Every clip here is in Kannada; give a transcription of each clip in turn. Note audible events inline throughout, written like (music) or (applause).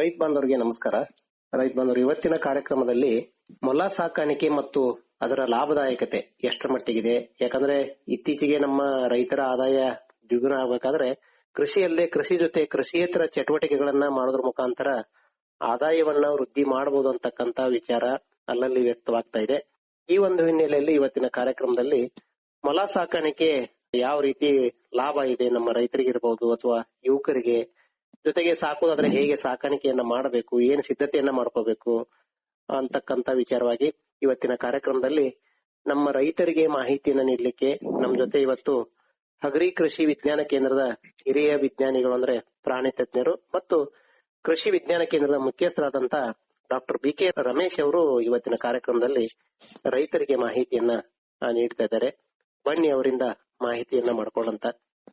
ರೈತ ಬಾಂಧವರಿಗೆ ನಮಸ್ಕಾರ. ರೈತ ಬಾಂಧವರು, ಇವತ್ತಿನ ಕಾರ್ಯಕ್ರಮದಲ್ಲಿ ಮೊಲ ಸಾಕಾಣಿಕೆ ಮತ್ತು ಅದರ ಲಾಭದಾಯಕತೆ ಎಷ್ಟರ ಮಟ್ಟಿಗಿದೆ? ಯಾಕಂದ್ರೆ ಇತ್ತೀಚೆಗೆ ನಮ್ಮ ರೈತರ ಆದಾಯ ದ್ವಿಗುಣ ಆಗಬೇಕಾದ್ರೆ ಕೃಷಿಯಲ್ಲೇ ಕೃಷಿ ಜೊತೆ ಕೃಷಿಯೇತರ ಚಟುವಟಿಕೆಗಳನ್ನ ಮಾಡೋದ್ರ ಮುಖಾಂತರ ಆದಾಯವನ್ನ ವೃದ್ಧಿ ಮಾಡಬಹುದು ಅಂತಕ್ಕಂತ ವಿಚಾರ ಅಲ್ಲಲ್ಲಿ ವ್ಯಕ್ತವಾಗ್ತಾ ಇದೆ. ಈ ಒಂದು ಹಿನ್ನೆಲೆಯಲ್ಲಿ ಇವತ್ತಿನ ಕಾರ್ಯಕ್ರಮದಲ್ಲಿ ಮೊಲ ಸಾಕಾಣಿಕೆ ಯಾವ ರೀತಿ ಲಾಭ ಇದೆ ನಮ್ಮ ರೈತರಿಗಿರ್ಬಹುದು ಅಥವಾ ಯುವಕರಿಗೆ ಜೊತೆಗೆ ಸಾಕೋದಾದ್ರೆ ಹೇಗೆ ಸಾಕಾಣಿಕೆಯನ್ನ ಮಾಡಬೇಕು, ಏನ್ ಸಿದ್ಧತೆಯನ್ನ ಮಾಡ್ಕೋಬೇಕು ಅಂತಕ್ಕಂತ ವಿಚಾರವಾಗಿ ಇವತ್ತಿನ ಕಾರ್ಯಕ್ರಮದಲ್ಲಿ ನಮ್ಮ ರೈತರಿಗೆ ಮಾಹಿತಿಯನ್ನ ನೀಡಲಿಕ್ಕೆ ನಮ್ಮ ಜೊತೆ ಇವತ್ತು ಹಗರಿ ಕೃಷಿ ವಿಜ್ಞಾನ ಕೇಂದ್ರದ ಹಿರಿಯ ವಿಜ್ಞಾನಿಗಳು ಅಂದ್ರೆ ಪ್ರಾಣಿ ತಜ್ಞರು ಮತ್ತು ಕೃಷಿ ವಿಜ್ಞಾನ ಕೇಂದ್ರದ ಮುಖ್ಯಸ್ಥರಾದಂತ ಡಾಕ್ಟರ್ ಬಿ ಕೆ ರಮೇಶ್ ಅವರು ಇವತ್ತಿನ ಕಾರ್ಯಕ್ರಮದಲ್ಲಿ ರೈತರಿಗೆ ಮಾಹಿತಿಯನ್ನ ನೀಡ್ತಾ ಇದ್ದಾರೆ. ಬನ್ನಿ ಅವರಿಂದ ಮಾಹಿತಿಯನ್ನ ಮಾಡ್ಕೊಳ್ಳಂತ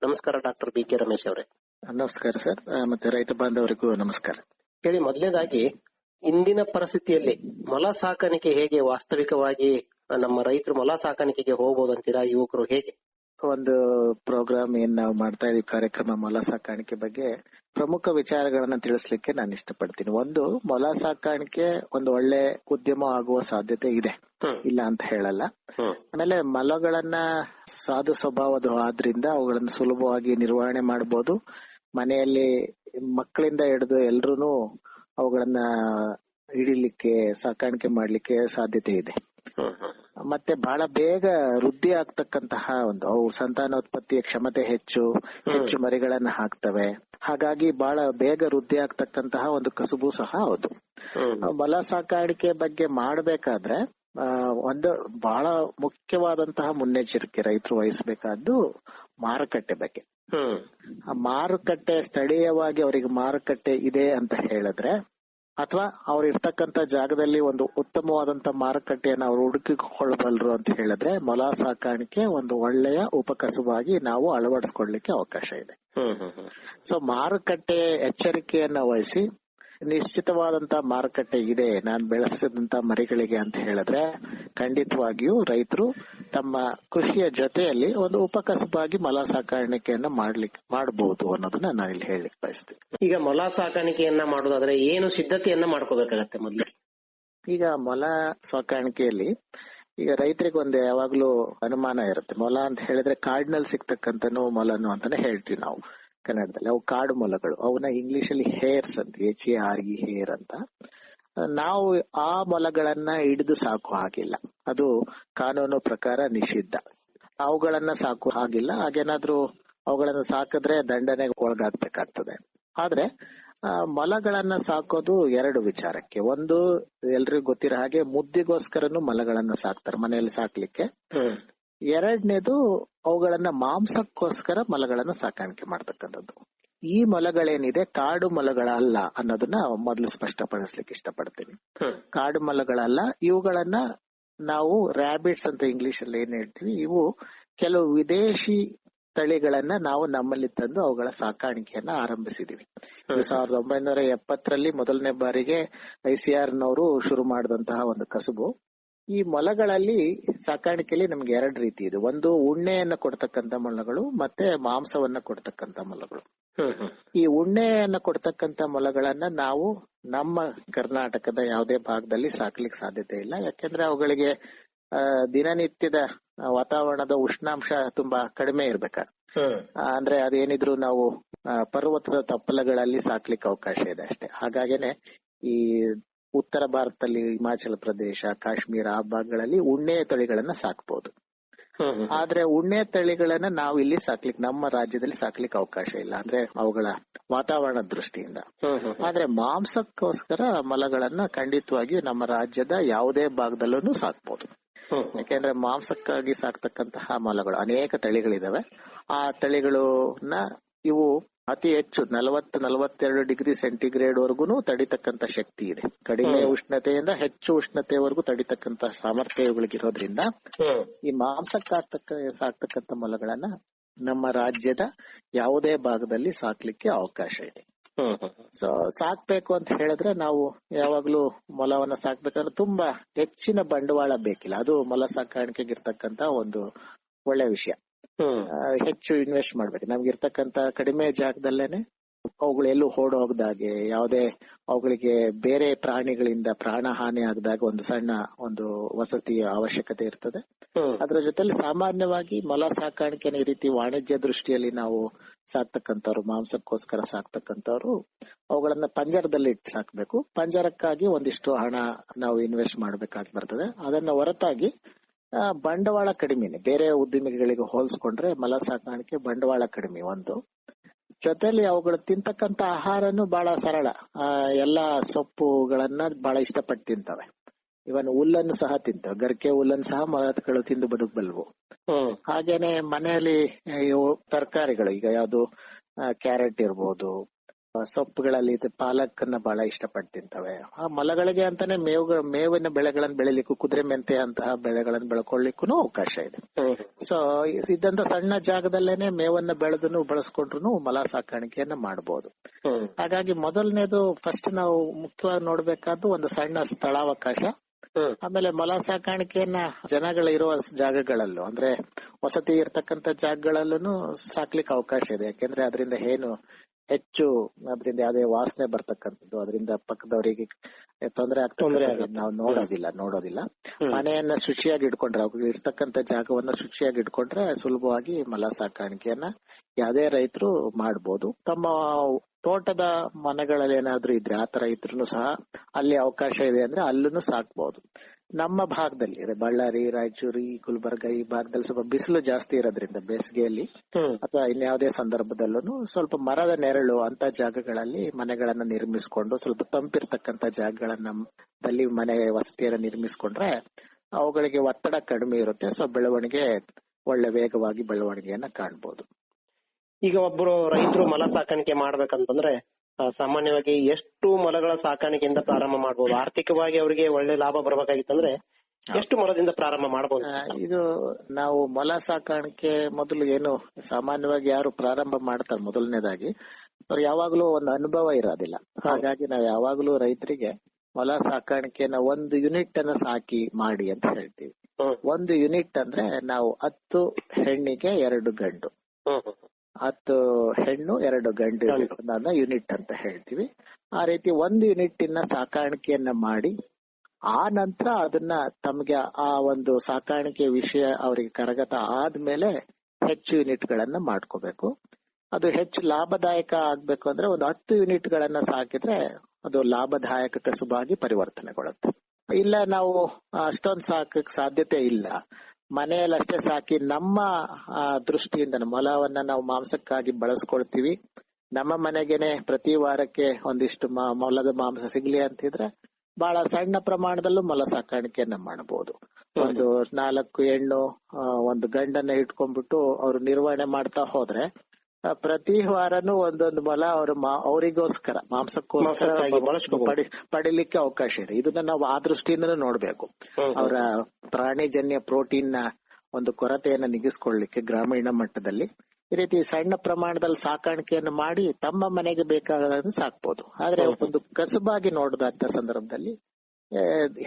ನಮಸ್ಕಾರ ಡಾಕ್ಟರ್ ಬಿ ಕೆ ರಮೇಶ್ ಅವರೇ. ನಮಸ್ಕಾರ ಸರ್. ಮತ್ತೆ ರೈತ ಬಾಂಧವರಿಗೂ ನಮಸ್ಕಾರ. ಹೇಳಿ ಮೊದಲನೇದಾಗಿ ಇಂದಿನ ಪರಿಸ್ಥಿತಿಯಲ್ಲಿ ಮೊಲ ಸಾಕಾಣಿಕೆ ಹೇಗೆ ವಾಸ್ತವಿಕವಾಗಿ ನಮ್ಮ ರೈತರು ಮೊಲ ಸಾಕಾಣಿಕೆಗೆ ಹೋಗಬಹುದು ಅಂತೀರಾ ಯುವಕರು ಹೇಗೆ? ಒಂದು ಪ್ರೋಗ್ರಾಮ್ ಏನ್ ನಾವು ಮಾಡ್ತಾ ಇದೀವಿ ಕಾರ್ಯಕ್ರಮ ಮೊಲ ಸಾಕಾಣಿಕೆ ಬಗ್ಗೆ. ಪ್ರಮುಖ ವಿಚಾರಗಳನ್ನ ತಿಳಿಸ್ಲಿಕ್ಕೆ ನಾನು ಇಷ್ಟಪಡ್ತೀನಿ. ಒಂದು ಮೊಲ ಸಾಕಾಣಿಕೆ ಒಂದು ಒಳ್ಳೆ ಉದ್ಯಮ ಆಗುವ ಸಾಧ್ಯತೆ ಇದೆ. ಇಲ್ಲ ಅಂತ ಹೇಳಲ್ಲ. ಆಮೇಲೆ ಮೊಲಗಳನ್ನ ಸಾಧು ಸ್ವಭಾವದ ಆದ್ರಿಂದ ಅವುಗಳನ್ನು ಸುಲಭವಾಗಿ ನಿರ್ವಹಣೆ ಮಾಡಬಹುದು ಮನೆಯಲ್ಲಿ ಮಕ್ಕಳಿಂದ ಹಿಡಿದು ಎಲ್ರು ಅವುಗಳನ್ನ ಹಿಡಿಲಿಕ್ಕೆ ಸಾಕಾಣಿಕೆ ಮಾಡ್ಲಿಕ್ಕೆ ಸಾಧ್ಯತೆ ಇದೆ. ಮತ್ತೆ ಬಹಳ ಬೇಗ ವೃದ್ಧಿ ಆಗ್ತಕ್ಕಂತಹ ಒಂದು ಅವು ಸಂತಾನೋತ್ಪತ್ತಿಯ ಕ್ಷಮತೆ ಹೆಚ್ಚು ಹೆಚ್ಚು ಮರಿಗಳನ್ನ ಹಾಕ್ತವೆ. ಹಾಗಾಗಿ ಬಹಳ ಬೇಗ ವೃದ್ಧಿ ಆಗ್ತಕ್ಕಂತಹ ಒಂದು ಕಸುಬು ಸಹ ಹೌದು. ಮೊಲ ಸಾಕಾಣಿಕೆ ಬಗ್ಗೆ ಮಾಡಬೇಕಾದ್ರೆ ಒಂದು ಬಹಳ ಮುಖ್ಯವಾದಂತಹ ಮುನ್ನೆಚ್ಚರಿಕೆ ರೈತರು ವಹಿಸಬೇಕಾದ್ದು ಮಾರುಕಟ್ಟೆ ಬಗ್ಗೆ. ಆ ಮಾರುಕಟ್ಟೆ ಸ್ಥಳೀಯವಾಗಿ ಅವರಿಗೆ ಮಾರುಕಟ್ಟೆ ಇದೆ ಅಂತ ಹೇಳಿದ್ರೆ ಅಥವಾ ಅವ್ರು ಇರ್ತಕ್ಕಂತ ಜಾಗದಲ್ಲಿ ಒಂದು ಉತ್ತಮವಾದಂತ ಮಾರುಕಟ್ಟೆಯನ್ನು ಅವ್ರು ಹುಡುಕಿಕೊಳ್ಳಬಲ್ಲರು ಅಂತ ಹೇಳಿದ್ರೆ ಮೊಲ ಸಾಕಾಣಿಕೆ ಒಂದು ಒಳ್ಳೆಯ ಉಪಕಸುಬಾಗಿ ನಾವು ಅಳವಡಿಸ್ಕೊಳ್ಳಿಕ್ಕೆ ಅವಕಾಶ ಇದೆ. ಸೊ ಮಾರುಕಟ್ಟೆ ಎಚ್ಚರಿಕೆಯನ್ನ ವಹಿಸಿ ನಿಶ್ಚಿತವಾದಂತ ಮಾರುಕಟ್ಟೆ ಇದೆ ನಾನು ಬೆಳೆಸಿದಂತ ಮರಿಗಳಿಗೆ ಅಂತ ಹೇಳಿದ್ರೆ ಖಂಡಿತವಾಗಿಯೂ ರೈತರು ತಮ್ಮ ಕೃಷಿಯ ಜೊತೆಯಲ್ಲಿ ಒಂದು ಉಪಕಸಬಾಗಿ ಮೊಲ ಸಾಕಾಣಿಕೆಯನ್ನ ಮಾಡ್ಲಿಕ್ಕೆ ಮಾಡಬಹುದು ಅನ್ನೋದನ್ನ ನಾನು ಇಲ್ಲಿ ಹೇಳಲಿಕ್ಕೆ ಬಯಸ್ತೀನಿ. ಈಗ ಮೊಲ ಸಾಕಾಣಿಕೆಯನ್ನ ಮಾಡೋದಾದ್ರೆ ಏನು ಸಿದ್ಧತೆಯನ್ನ ಮಾಡ್ಕೋಬೇಕಾಗತ್ತೆ ಮೊದಲು? ಈಗ ಮೊಲ ಸಾಕಾಣಿಕೆಯಲ್ಲಿ ಈಗ ರೈತರಿಗೆ ಒಂದು ಯಾವಾಗ್ಲೂ ಅನುಮಾನ ಇರುತ್ತೆ. ಮೊಲ ಅಂತ ಹೇಳಿದ್ರೆ ಕಾಡಿನಲ್ಲಿ ಸಿಗ್ತಕ್ಕಂತ ಮೊಲನು ಅಂತಾನೆ ಹೇಳ್ತೀವಿ ನಾವು ಕನ್ನಡದಲ್ಲಿ. ಅವು ಕಾಡು ಮೊಲಗಳು. ಅವನ್ನ ಇಂಗ್ಲಿಷ್ ಅಲ್ಲಿ ಹೇರ್ಸ್ ಅಂತ H A R E hare ಅಂತ. ನಾವು ಆ ಮೊಲಗಳನ್ನ ಹಿಡಿದು ಸಾಕು ಹಾಗಿಲ್ಲ. ಅದು ಕಾನೂನು ಪ್ರಕಾರ ನಿಷಿದ್ಧ. ಅವುಗಳನ್ನ ಸಾಕು ಹಾಗಿಲ್ಲ. ಹಾಗೇನಾದ್ರೂ ಅವುಗಳನ್ನ ಸಾಕಿದ್ರೆ ದಂಡನೆಗೆ ಒಳಗಾಗ್ಬೇಕಾಗ್ತದೆ. ಆದ್ರೆ ಆ, ಮೊಲಗಳನ್ನ ಸಾಕೋದು ಎರಡು ವಿಚಾರಕ್ಕೆ. ಒಂದು ಎಲ್ರಿಗೂ ಗೊತ್ತಿರೋ ಹಾಗೆ ಮುದ್ದಿಗೋಸ್ಕರನು ಮೊಲಗಳನ್ನ ಸಾಕ್ತಾರೆ ಮನೆಯಲ್ಲಿ ಸಾಕ್ಲಿಕ್ಕೆ. ಎರಡನೇದು ಅವುಗಳನ್ನ ಮಾಂಸಕ್ಕೋಸ್ಕರ ಮೊಲಗಳನ್ನ ಸಾಕಾಣಿಕೆ ಮಾಡ್ತಕ್ಕಂಥದ್ದು. ಈ ಮೊಲಗಳೇನಿದೆ ಕಾಡು ಮೊಲಗಳಲ್ಲ ಅನ್ನೋದನ್ನ ಮೊದಲು ಸ್ಪಷ್ಟಪಡಿಸ್ಲಿಕ್ಕೆ ಇಷ್ಟಪಡ್ತೀನಿ. ಕಾಡು ಮೊಲಗಳಲ್ಲ ಇವುಗಳನ್ನ ನಾವು ರ್ಯಾಬಿಟ್ಸ್ ಅಂತ ಇಂಗ್ಲಿಷ್ ಅಲ್ಲಿ ಏನ್ ಹೇಳ್ತೀವಿ ಇವು ಕೆಲವು ವಿದೇಶಿ ತಳಿಗಳನ್ನ ನಾವು ನಮ್ಮಲ್ಲಿ ತಂದು ಅವುಗಳ ಸಾಕಾಣಿಕೆಯನ್ನ ಆರಂಭಿಸಿದೀವಿ. ಸಾವಿರದ ಒಂಬೈನೂರ ಎಪ್ಪತ್ತರಲ್ಲಿ ಮೊದಲನೇ ಬಾರಿಗೆ ಐಸಿಆರ್ ನವರು ಶುರು ಮಾಡಿದಂತಹ ಒಂದು ಕಸುಬು. ಈ ಮೊಲಗಳಲ್ಲಿ ಸಾಕಾಣಿಕೆಯಲ್ಲಿ ನಮ್ಗೆ ಎರಡು ರೀತಿ ಇದೆ. ಒಂದು ಉಣ್ಣೆಯನ್ನ ಕೊಡ್ತಕ್ಕಂತ ಮೊಲಗಳು ಮತ್ತೆ ಮಾಂಸವನ್ನ ಕೊಡ್ತಕ್ಕಂತ ಮೊಲಗಳು. ಈ ಉಣ್ಣೆಯನ್ನ ಕೊಡ್ತಕ್ಕಂತ ಮೊಲಗಳನ್ನ ನಾವು ನಮ್ಮ ಕರ್ನಾಟಕದ ಯಾವುದೇ ಭಾಗದಲ್ಲಿ ಸಾಕ್ಲಿಕ್ಕೆ ಸಾಧ್ಯತೆ ಇಲ್ಲ. ಯಾಕೆಂದ್ರೆ ಅವುಗಳಿಗೆ ದಿನನಿತ್ಯದ ವಾತಾವರಣದ ಉಷ್ಣಾಂಶ ತುಂಬಾ ಕಡಿಮೆ ಇರ್ಬೇಕ? ಅಂದ್ರೆ ಅದೇನಿದ್ರು ನಾವು ಪರ್ವತದ ತಪ್ಪಲಗಳಲ್ಲಿ ಸಾಕ್ಲಿಕ್ಕೆ ಅವಕಾಶ ಇದೆ ಅಷ್ಟೇ. ಹಾಗಾಗೇನೆ ಈ ಉತ್ತರ ಭಾರತದಲ್ಲಿ ಹಿಮಾಚಲ ಪ್ರದೇಶ ಕಾಶ್ಮೀರ ಆ ಭಾಗಗಳಲ್ಲಿ ಉಣ್ಣೆಯ ತಳಿಗಳನ್ನ ಹ್ಮ್ ಆದ್ರೆ ಉಣ್ಣೆ ತಳಿಗಳನ್ನ ನಾವು ಇಲ್ಲಿ ಸಾಕ್ಲಿಕ್ಕೆ ನಮ್ಮ ರಾಜ್ಯದಲ್ಲಿ ಸಾಕ್ಲಿಕ್ಕೆ ಅವಕಾಶ ಇಲ್ಲ. ಅಂದ್ರೆ ಅವುಗಳ ವಾತಾವರಣ ದೃಷ್ಟಿಯಿಂದ. ಆದ್ರೆ ಮಾಂಸಕ್ಕೋಸ್ಕರ ಮಲಗಳನ್ನ ಖಂಡಿತವಾಗಿಯೂ ನಮ್ಮ ರಾಜ್ಯದ ಯಾವುದೇ ಭಾಗದಲ್ಲೂ ಸಾಕ್ಬಹುದು ಯಾಕೆಂದ್ರೆ ಮಾಂಸಕ್ಕಾಗಿ ಸಾಕ್ತಕ್ಕಂತಹ ಮಲಗಳು ಅನೇಕ ತಳಿಗಳಿದಾವೆ. ಆ ತಳಿಗಳನ್ನ ಇವು ಅತಿ ಹೆಚ್ಚು ನಲವತ್ತು ನಲವತ್ತೆರಡು ಡಿಗ್ರಿ ಸೆಂಟಿಗ್ರೇಡ್ ವರ್ಗುನು ತಡಿತಕ್ಕಂತ ಶಕ್ತಿ ಇದೆ. ಕಡಿಮೆ ಉಷ್ಣತೆಯಿಂದ ಹೆಚ್ಚು ಉಷ್ಣತೆವರೆಗೂ ತಡಿತಕ್ಕಂತ ಸಾಮರ್ಥ್ಯ ಇವುಗಳಿಗಿರೋದ್ರಿಂದ ಈ ಮಾಂಸಕ್ಕಾಗ್ತಕ್ಕ ಸಾಕ್ತಕ್ಕಂತ ಮೊಲಗಳನ್ನ ನಮ್ಮ ರಾಜ್ಯದ ಯಾವುದೇ ಭಾಗದಲ್ಲಿ ಸಾಕ್ಲಿಕ್ಕೆ ಅವಕಾಶ ಇದೆ. ಸೊ ಸಾಕ್ಬೇಕು ಅಂತ ಹೇಳಿದ್ರೆ ನಾವು ಯಾವಾಗ್ಲೂ ಮೊಲವನ್ನ ಸಾಕ್ಬೇಕಂದ್ರೆ ತುಂಬಾ ಹೆಚ್ಚಿನ ಬಂಡವಾಳ ಬೇಕಿಲ್ಲ. ಅದು ಮೊಲ ಸಾಕಾಣಿಕೆಗೆ ಇರ್ತಕ್ಕಂತ ಒಂದು ಒಳ್ಳೆ ವಿಷಯ. ಹೆಚ್ಚು ಇನ್ವೆಸ್ಟ್ ಮಾಡ್ಬೇಕು ನಮ್ಗೆ ಇರ್ತಕ್ಕಂತ ಕಡಿಮೆ ಜಾಗದಲ್ಲೇನೆ ಅವುಗಳು ಎಲ್ಲೂ ಓಡೋಗದಾಗೆ ಯಾವುದೇ ಅವುಗಳಿಗೆ ಬೇರೆ ಪ್ರಾಣಿಗಳಿಂದ ಪ್ರಾಣ ಹಾನಿ ಆಗದಾಗ ಒಂದು ಸಣ್ಣ ಒಂದು ವಸತಿಯ ಅವಶ್ಯಕತೆ ಇರ್ತದೆ. ಅದರ ಜೊತೆಲಿ ಸಾಮಾನ್ಯವಾಗಿ ಮೊಲ ಸಾಕಾಣಿಕೆನ ಈ ರೀತಿ ವಾಣಿಜ್ಯ ದೃಷ್ಟಿಯಲ್ಲಿ ನಾವು ಸಾಕ್ತಕ್ಕಂಥವ್ರು ಮಾಂಸಕ್ಕೋಸ್ಕರ ಸಾಕ್ತಕ್ಕಂಥವ್ರು ಅವುಗಳನ್ನ ಪಂಜರದಲ್ಲಿ ಇಟ್ಟು ಸಾಕ್ಬೇಕು. ಪಂಜರಕ್ಕಾಗಿ ಒಂದಿಷ್ಟು ಹಣ ನಾವು ಇನ್ವೆಸ್ಟ್ ಮಾಡ್ಬೇಕಾಗಿ ಬರ್ತದೆ. ಅದನ್ನ ಹೊರತಾಗಿ ಬಂಡವಾಳ ಕಡಿಮೆನೆ. ಬೇರೆ ಉದ್ದಿಮೆಗಳಿಗೆ ಹೋಲಿಸ್ಕೊಂಡ್ರೆ ಮಲ ಸಾಕಾಣಿಕೆ ಬಂಡವಾಳ ಕಡಿಮೆ ಒಂದು. ಜೊತೆಲಿ ಅವುಗಳು ತಿಂತಕ್ಕಂತ ಆಹಾರನು ಬಹಳ ಸರಳ. ಆ, ಎಲ್ಲಾ ಸೊಪ್ಪುಗಳನ್ನ ಬಹಳ ಇಷ್ಟಪಟ್ಟು ತಿಂತವೆ. ಇವನ್ ಹುಲ್ಲನ್ನು ಸಹ ತಿಂತವೆ. ಗರ್ಕೆ ಹುಲ್ಲನ್ನು ಸಹ ಮಲತ್ಗಳು ತಿಂದು ಬದುಕಬಲ್ವು. ಬಲ್ವು ಹಾಗೇನೆ ಮನೆಯಲ್ಲಿ ಇವು ತರಕಾರಿಗಳು ಈಗ ಯಾವ್ದು ಕ್ಯಾರೆಟ್ ಇರ್ಬೋದು ಸೊಪ್ಪುಗಳಲ್ಲಿ ಇದು ಅನ್ನ ಬಹಳ ಇಷ್ಟಪಟ್ಟು ತಿಂತವೆ. ಆ ಮಲಗಳಿಗೆ ಅಂತಾನೆ ಮೇವು ಮೇವಿನ ಬೆಳೆಗಳನ್ನ ಬೆಳಿಲಿಕ್ಕೂ ಕುದುರೆ ಮೆಂತೆ ಅಂತಹ ಬೆಳೆಗಳನ್ನ ಬೆಳ್ಕೊಳ್ಳಿಕ್ಕೂ ಅವಕಾಶ ಇದೆ. ಸೊ ಇದ್ದಂತ ಸಣ್ಣ ಜಾಗದಲ್ಲೇನೆ ಮೇವನ್ನ ಬೆಳೆದುನು ಬಳಸ್ಕೊಂಡ್ರು ಮೊಲ ಸಾಕಾಣಿಕೆಯನ್ನ ಮಾಡಬಹುದು ಹಾಗಾಗಿ ಮೊದಲನೇದು ಫಸ್ಟ್ ನಾವು ಮುಖ್ಯವಾಗಿ ನೋಡ್ಬೇಕಾದ್ದು ಒಂದು ಸಣ್ಣ ಸ್ಥಳಾವಕಾಶ. ಆಮೇಲೆ ಮೊಲ ಸಾಕಾಣಿಕೆಯನ್ನ ಜನಗಳಿರುವ ಇರುವ ಜಾಗಗಳಲ್ಲೂ ಅಂದ್ರೆ ವಸತಿ ಇರ್ತಕ್ಕಂತ ಜಾಗಗಳಲ್ಲೂ ಸಾಕ್ಲಿಕ್ಕೆ ಅವಕಾಶ ಇದೆ. ಯಾಕೆಂದ್ರೆ ಅದರಿಂದ ಏನು ಹೆಚ್ಚು ಅದರಿಂದ ಯಾವುದೇ ವಾಸನೆ ಬರ್ತಕ್ಕಂಥದ್ದು ಅದರಿಂದ ಪಕ್ಕದವರಿಗೆ ತೊಂದರೆ ಆಗ್ತದೆ. ನಾವು ನೋಡೋದಿಲ್ಲ ನೋಡೋದಿಲ್ಲ. ಮನೆಯನ್ನ ಶುಚಿಯಾಗಿ ಇಟ್ಕೊಂಡ್ರೆ ಅವ್ರಿಗೆ ಇರ್ತಕ್ಕಂತ ಜಾಗವನ್ನ ಶುಚಿಯಾಗಿ ಇಟ್ಕೊಂಡ್ರೆ ಸುಲಭವಾಗಿ ಮಲ ಸಾಕಾಣಿಕೆಯನ್ನ ಯಾವುದೇ ರೈತರು ಮಾಡಬಹುದು ತಮ್ಮ ತೋಟದ ಮನೆಗಳಲ್ಲಿ ಏನಾದ್ರು ಇದ್ರೆ ಆತರ ಇದ್ರು ಸಹ ಅಲ್ಲಿ ಅವಕಾಶ ಇದೆ ಅಂದ್ರೆ ಅಲ್ಲೂ ಸಾಕ್ಬಹುದು ನಮ್ಮ ಭಾಗದಲ್ಲಿ ಅದೇ ಬಳ್ಳಾರಿ ರಾಯಚೂರು ಈ ಗುಲ್ಬರ್ಗ ಈ ಭಾಗದಲ್ಲಿ ಸ್ವಲ್ಪ ಬಿಸಿಲು ಜಾಸ್ತಿ ಇರೋದ್ರಿಂದ ಬೇಸಿಗೆಯಲ್ಲಿ ಅಥವಾ ಇನ್ಯಾವುದೇ ಸಂದರ್ಭದಲ್ಲೂ ಸ್ವಲ್ಪ ಮರದ ನೆರಳು ಅಂತ ಜಾಗಗಳಲ್ಲಿ ಮನೆಗಳನ್ನ ನಿರ್ಮಿಸಿಕೊಂಡು ಸ್ವಲ್ಪ ತಂಪಿರ್ತಕ್ಕಂತ ಜಾಗಗಳನ್ನ ದಲ್ಲಿ ಮನೆ ವಸತಿಯನ್ನ ನಿರ್ಮಿಸಿಕೊಂಡ್ರೆ ಅವುಗಳಿಗೆ ಒತ್ತಡ ಕಡಿಮೆ ಇರುತ್ತೆ. ಸೊ ಬೆಳವಣಿಗೆ ಒಳ್ಳೆ ವೇಗವಾಗಿ ಬೆಳವಣಿಗೆಯನ್ನ ಕಾಣ್ಬೋದು. ಈಗ ಒಬ್ರು ರೈತರು ಮೊಲ ಸಾಕಾಣಿಕೆ ಮಾಡ್ಬೇಕಂತಂದ್ರೆ ಸಾಮಾನ್ಯವಾಗಿ ಎಷ್ಟು ಮೊಲಗಳ ಸಾಕಾಣಿಕೆಯಿಂದ ಪ್ರಾರಂಭ ಮಾಡಬಹುದು ಆರ್ಥಿಕವಾಗಿ ಅವರಿಗೆ ಒಳ್ಳೆ ಲಾಭ ಬರ್ಬೇಕಾಗಿತ್ತಂದ್ರೆ ಎಷ್ಟು ಮೊಲದಿಂದ ಪ್ರಾರಂಭ ಮಾಡಬಹುದು ಇದು ನಾವು ಮೊಲ ಸಾಕಾಣಿಕೆ ಮೊದಲು ಏನು ಸಾಮಾನ್ಯವಾಗಿ ಯಾರು ಪ್ರಾರಂಭ ಮಾಡ್ತಾರೆ ಮೊದಲನೇದಾಗಿ ಅವ್ರು ಯಾವಾಗ್ಲೂ ಒಂದು ಅನುಭವ ಇರೋದಿಲ್ಲ. ಹಾಗಾಗಿ ನಾವು ಯಾವಾಗ್ಲೂ ರೈತರಿಗೆ ಮೊಲ ಸಾಕಾಣಿಕೆನ ಒಂದು ಯೂನಿಟ್ ಅನ್ನ ಸಾಕಿ ಮಾಡಿ ಅಂತ ಹೇಳ್ತೀವಿ. ಒಂದು ಯೂನಿಟ್ ಅಂದ್ರೆ ನಾವು ಹತ್ತು ಹೆಣ್ಣಿಗೆ ಎರಡು ಗಂಡು. ಹತ್ತು ಹೆಣ್ಣು ಎರಡು ಗಂಡು ಇರೋದನ್ನ ಯೂನಿಟ್ ಅಂತ ಹೇಳ್ತೀವಿ. ಆ ರೀತಿ ಒಂದು ಯೂನಿಟ್ ಇನ್ನ ಸಾಕಾಣಿಕೆಯನ್ನ ಮಾಡಿ ಆ ನಂತರ ಅದನ್ನ ತಮಗೆ ಆ ಒಂದು ಸಾಕಾಣಿಕೆ ವಿಷಯ ಅವರಿಗೆ ಕರಗತ ಆದ್ಮೇಲೆ ಹೆಚ್ಚು ಯೂನಿಟ್ ಗಳನ್ನ ಮಾಡ್ಕೋಬೇಕು. ಅದು ಹೆಚ್ಚು ಲಾಭದಾಯಕ ಆಗ್ಬೇಕು ಅಂದ್ರೆ ಒಂದು ಹತ್ತು ಯೂನಿಟ್ ಗಳನ್ನ ಸಾಕಿದ್ರೆ ಅದು ಲಾಭದಾಯಕ ಕಸುಬಾಗಿ ಪರಿವರ್ತನೆಗೊಳ್ಳುತ್ತೆ. ಇಲ್ಲ ನಾವು ಅಷ್ಟೊಂದು ಸಾಕಕ್ಕೆ ಸಾಧ್ಯತೆ ಇಲ್ಲ. ಮನೆಯಲ್ಲಿ ಅಷ್ಟೇ ಸಾಕಿ ನಮ್ಮ ದೃಷ್ಟಿಯಿಂದ ಮೊಲವನ್ನ ನಾವು ಮಾಂಸಕ್ಕಾಗಿ ಬಳಸ್ಕೊಳ್ತೀವಿ. ನಮ್ಮ ಮನೆಗೆನೆ ಪ್ರತಿ ವಾರಕ್ಕೆ ಒಂದಿಷ್ಟು ಮೊಲದ ಮಾಂಸ ಸಿಗ್ಲಿ ಅಂತಿದ್ರೆ ಬಹಳ ಸಣ್ಣ ಪ್ರಮಾಣದಲ್ಲೂ ಮೊಲ ಸಾಕಾಣಿಕೆಯನ್ನ ಮಾಡಬಹುದು ಒಂದು ನಾಲ್ಕು ಹೆಣ್ಣು ಒಂದು ಗಂಡನ್ನ ಇಟ್ಕೊಂಡ್ಬಿಟ್ಟು ಅವ್ರು ನಿರ್ವಹಣೆ ಮಾಡ್ತಾ ಹೋದ್ರೆ ಪ್ರತಿ ವಾರನು ಒಂದೊಂದು ಮೊಲ ಅವ್ರ ಅವರಿಗೋಸ್ಕರ ಮಾಂಸಕ್ಕೋಸ್ಕರ ಪಡಿಲಿಕ್ಕೆ ಅವಕಾಶ ಇದೆ. ಇದನ್ನ ನಾವು ಆ ದೃಷ್ಟಿಯಿಂದ ನೋಡ್ಬೇಕು. ಅವರ ಪ್ರಾಣಿಜನ್ಯ ಪ್ರೋಟೀನ್ನ ಒಂದು ಕೊರತೆಯನ್ನ ನಿಗಿಸ್ಕೊಳ್ಳಿಕ್ಕೆ ಗ್ರಾಮೀಣ ಮಟ್ಟದಲ್ಲಿ ಈ ರೀತಿ ಸಣ್ಣ ಪ್ರಮಾಣದಲ್ಲಿ ಸಾಕಾಣಿಕೆಯನ್ನು ಮಾಡಿ ತಮ್ಮ ಮನೆಗೆ ಬೇಕಾದನ್ನು ಸಾಕ್ಬೋದು. ಆದ್ರೆ. ಒಂದು ಕಸುಬಾಗಿ ನೋಡಿದಂತ ಸಂದರ್ಭದಲ್ಲಿ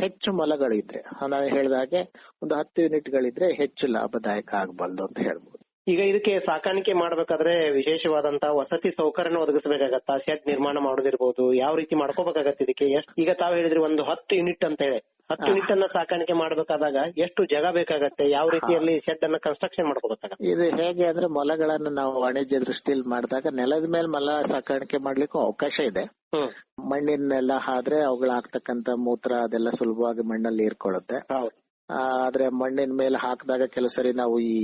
ಹೆಚ್ಚು ಮೊಲಗಳಿದ್ರೆ ನಾವು ಹೇಳಿದಾಗೆ ಒಂದು ಹತ್ತು ಯೂನಿಟ್ ಗಳಿದ್ರೆ ಹೆಚ್ಚು ಲಾಭದಾಯಕ ಆಗಬಲ್ದು ಅಂತ ಹೇಳ್ಬೋದು. ಈಗ ಇದಕ್ಕೆ ಸಾಕಾಣಿಕೆ ಮಾಡಬೇಕಾದ್ರೆ ವಿಶೇಷವಾದಂತಹ ವಸತಿ ಸೌಕರ್ಯನ ಒದಗಿಸಬೇಕಾಗತ್ತಾ? ಶೆಡ್ ನಿರ್ಮಾಣ ಮಾಡೋದಿರ್ಬೋದು ಯಾವ ರೀತಿ ಮಾಡ್ಕೋಬೇಕಾಗತ್ತೆ ಇದಕ್ಕೆ? ಈಗ ತಾವ್ ಹೇಳಿದ್ರೆ ಒಂದು ಹತ್ತು ಯೂನಿಟ್ ಅಂತ ಹೇಳಿ. ಹತ್ತು ಯೂನಿಟ್ ಅನ್ನ ಸಾಕಾಣಿಕೆ ಮಾಡಬೇಕಾದಾಗ ಎಷ್ಟು ಜಾಗ ಬೇಕಾಗತ್ತೆ? ಯಾವ ರೀತಿಯಲ್ಲಿ ಶೆಡ್ ಅನ್ನ ಕನ್ಸ್ಟ್ರಕ್ಷನ್ ಮಾಡ್ಕೋಬೇಕಾಗತ್ತೆ? ಇದು ಹೇಗೆ ಅಂದ್ರೆ ಮೊಲಗಳನ್ನ ನಾವು ವಾಣಿಜ್ಯ ದೃಷ್ಟಿಯಲ್ಲಿ ಮಾಡಿದಾಗ ನೆಲದ ಮೇಲೆ ಮಲ ಸಾಕಾಣಿಕೆ ಮಾಡ್ಲಿಕ್ಕೂ ಅವಕಾಶ ಇದೆ. ಮಣ್ಣಿನೆಲ್ಲ ಆದ್ರೆ ಅವುಗಳ ಹಾಕ್ತಕ್ಕಂತ ಮೂತ್ರ ಅದೆಲ್ಲ ಸುಲಭವಾಗಿ ಮಣ್ಣಲ್ಲಿ ಹೀರ್ಕೊಳ್ಳುತ್ತೆ ಆದ್ರೆ ಮಣ್ಣಿನ ಮೇಲೆ ಹಾಕಿದಾಗ ಕೆಲವು ಸರಿ ನಾವು ಈ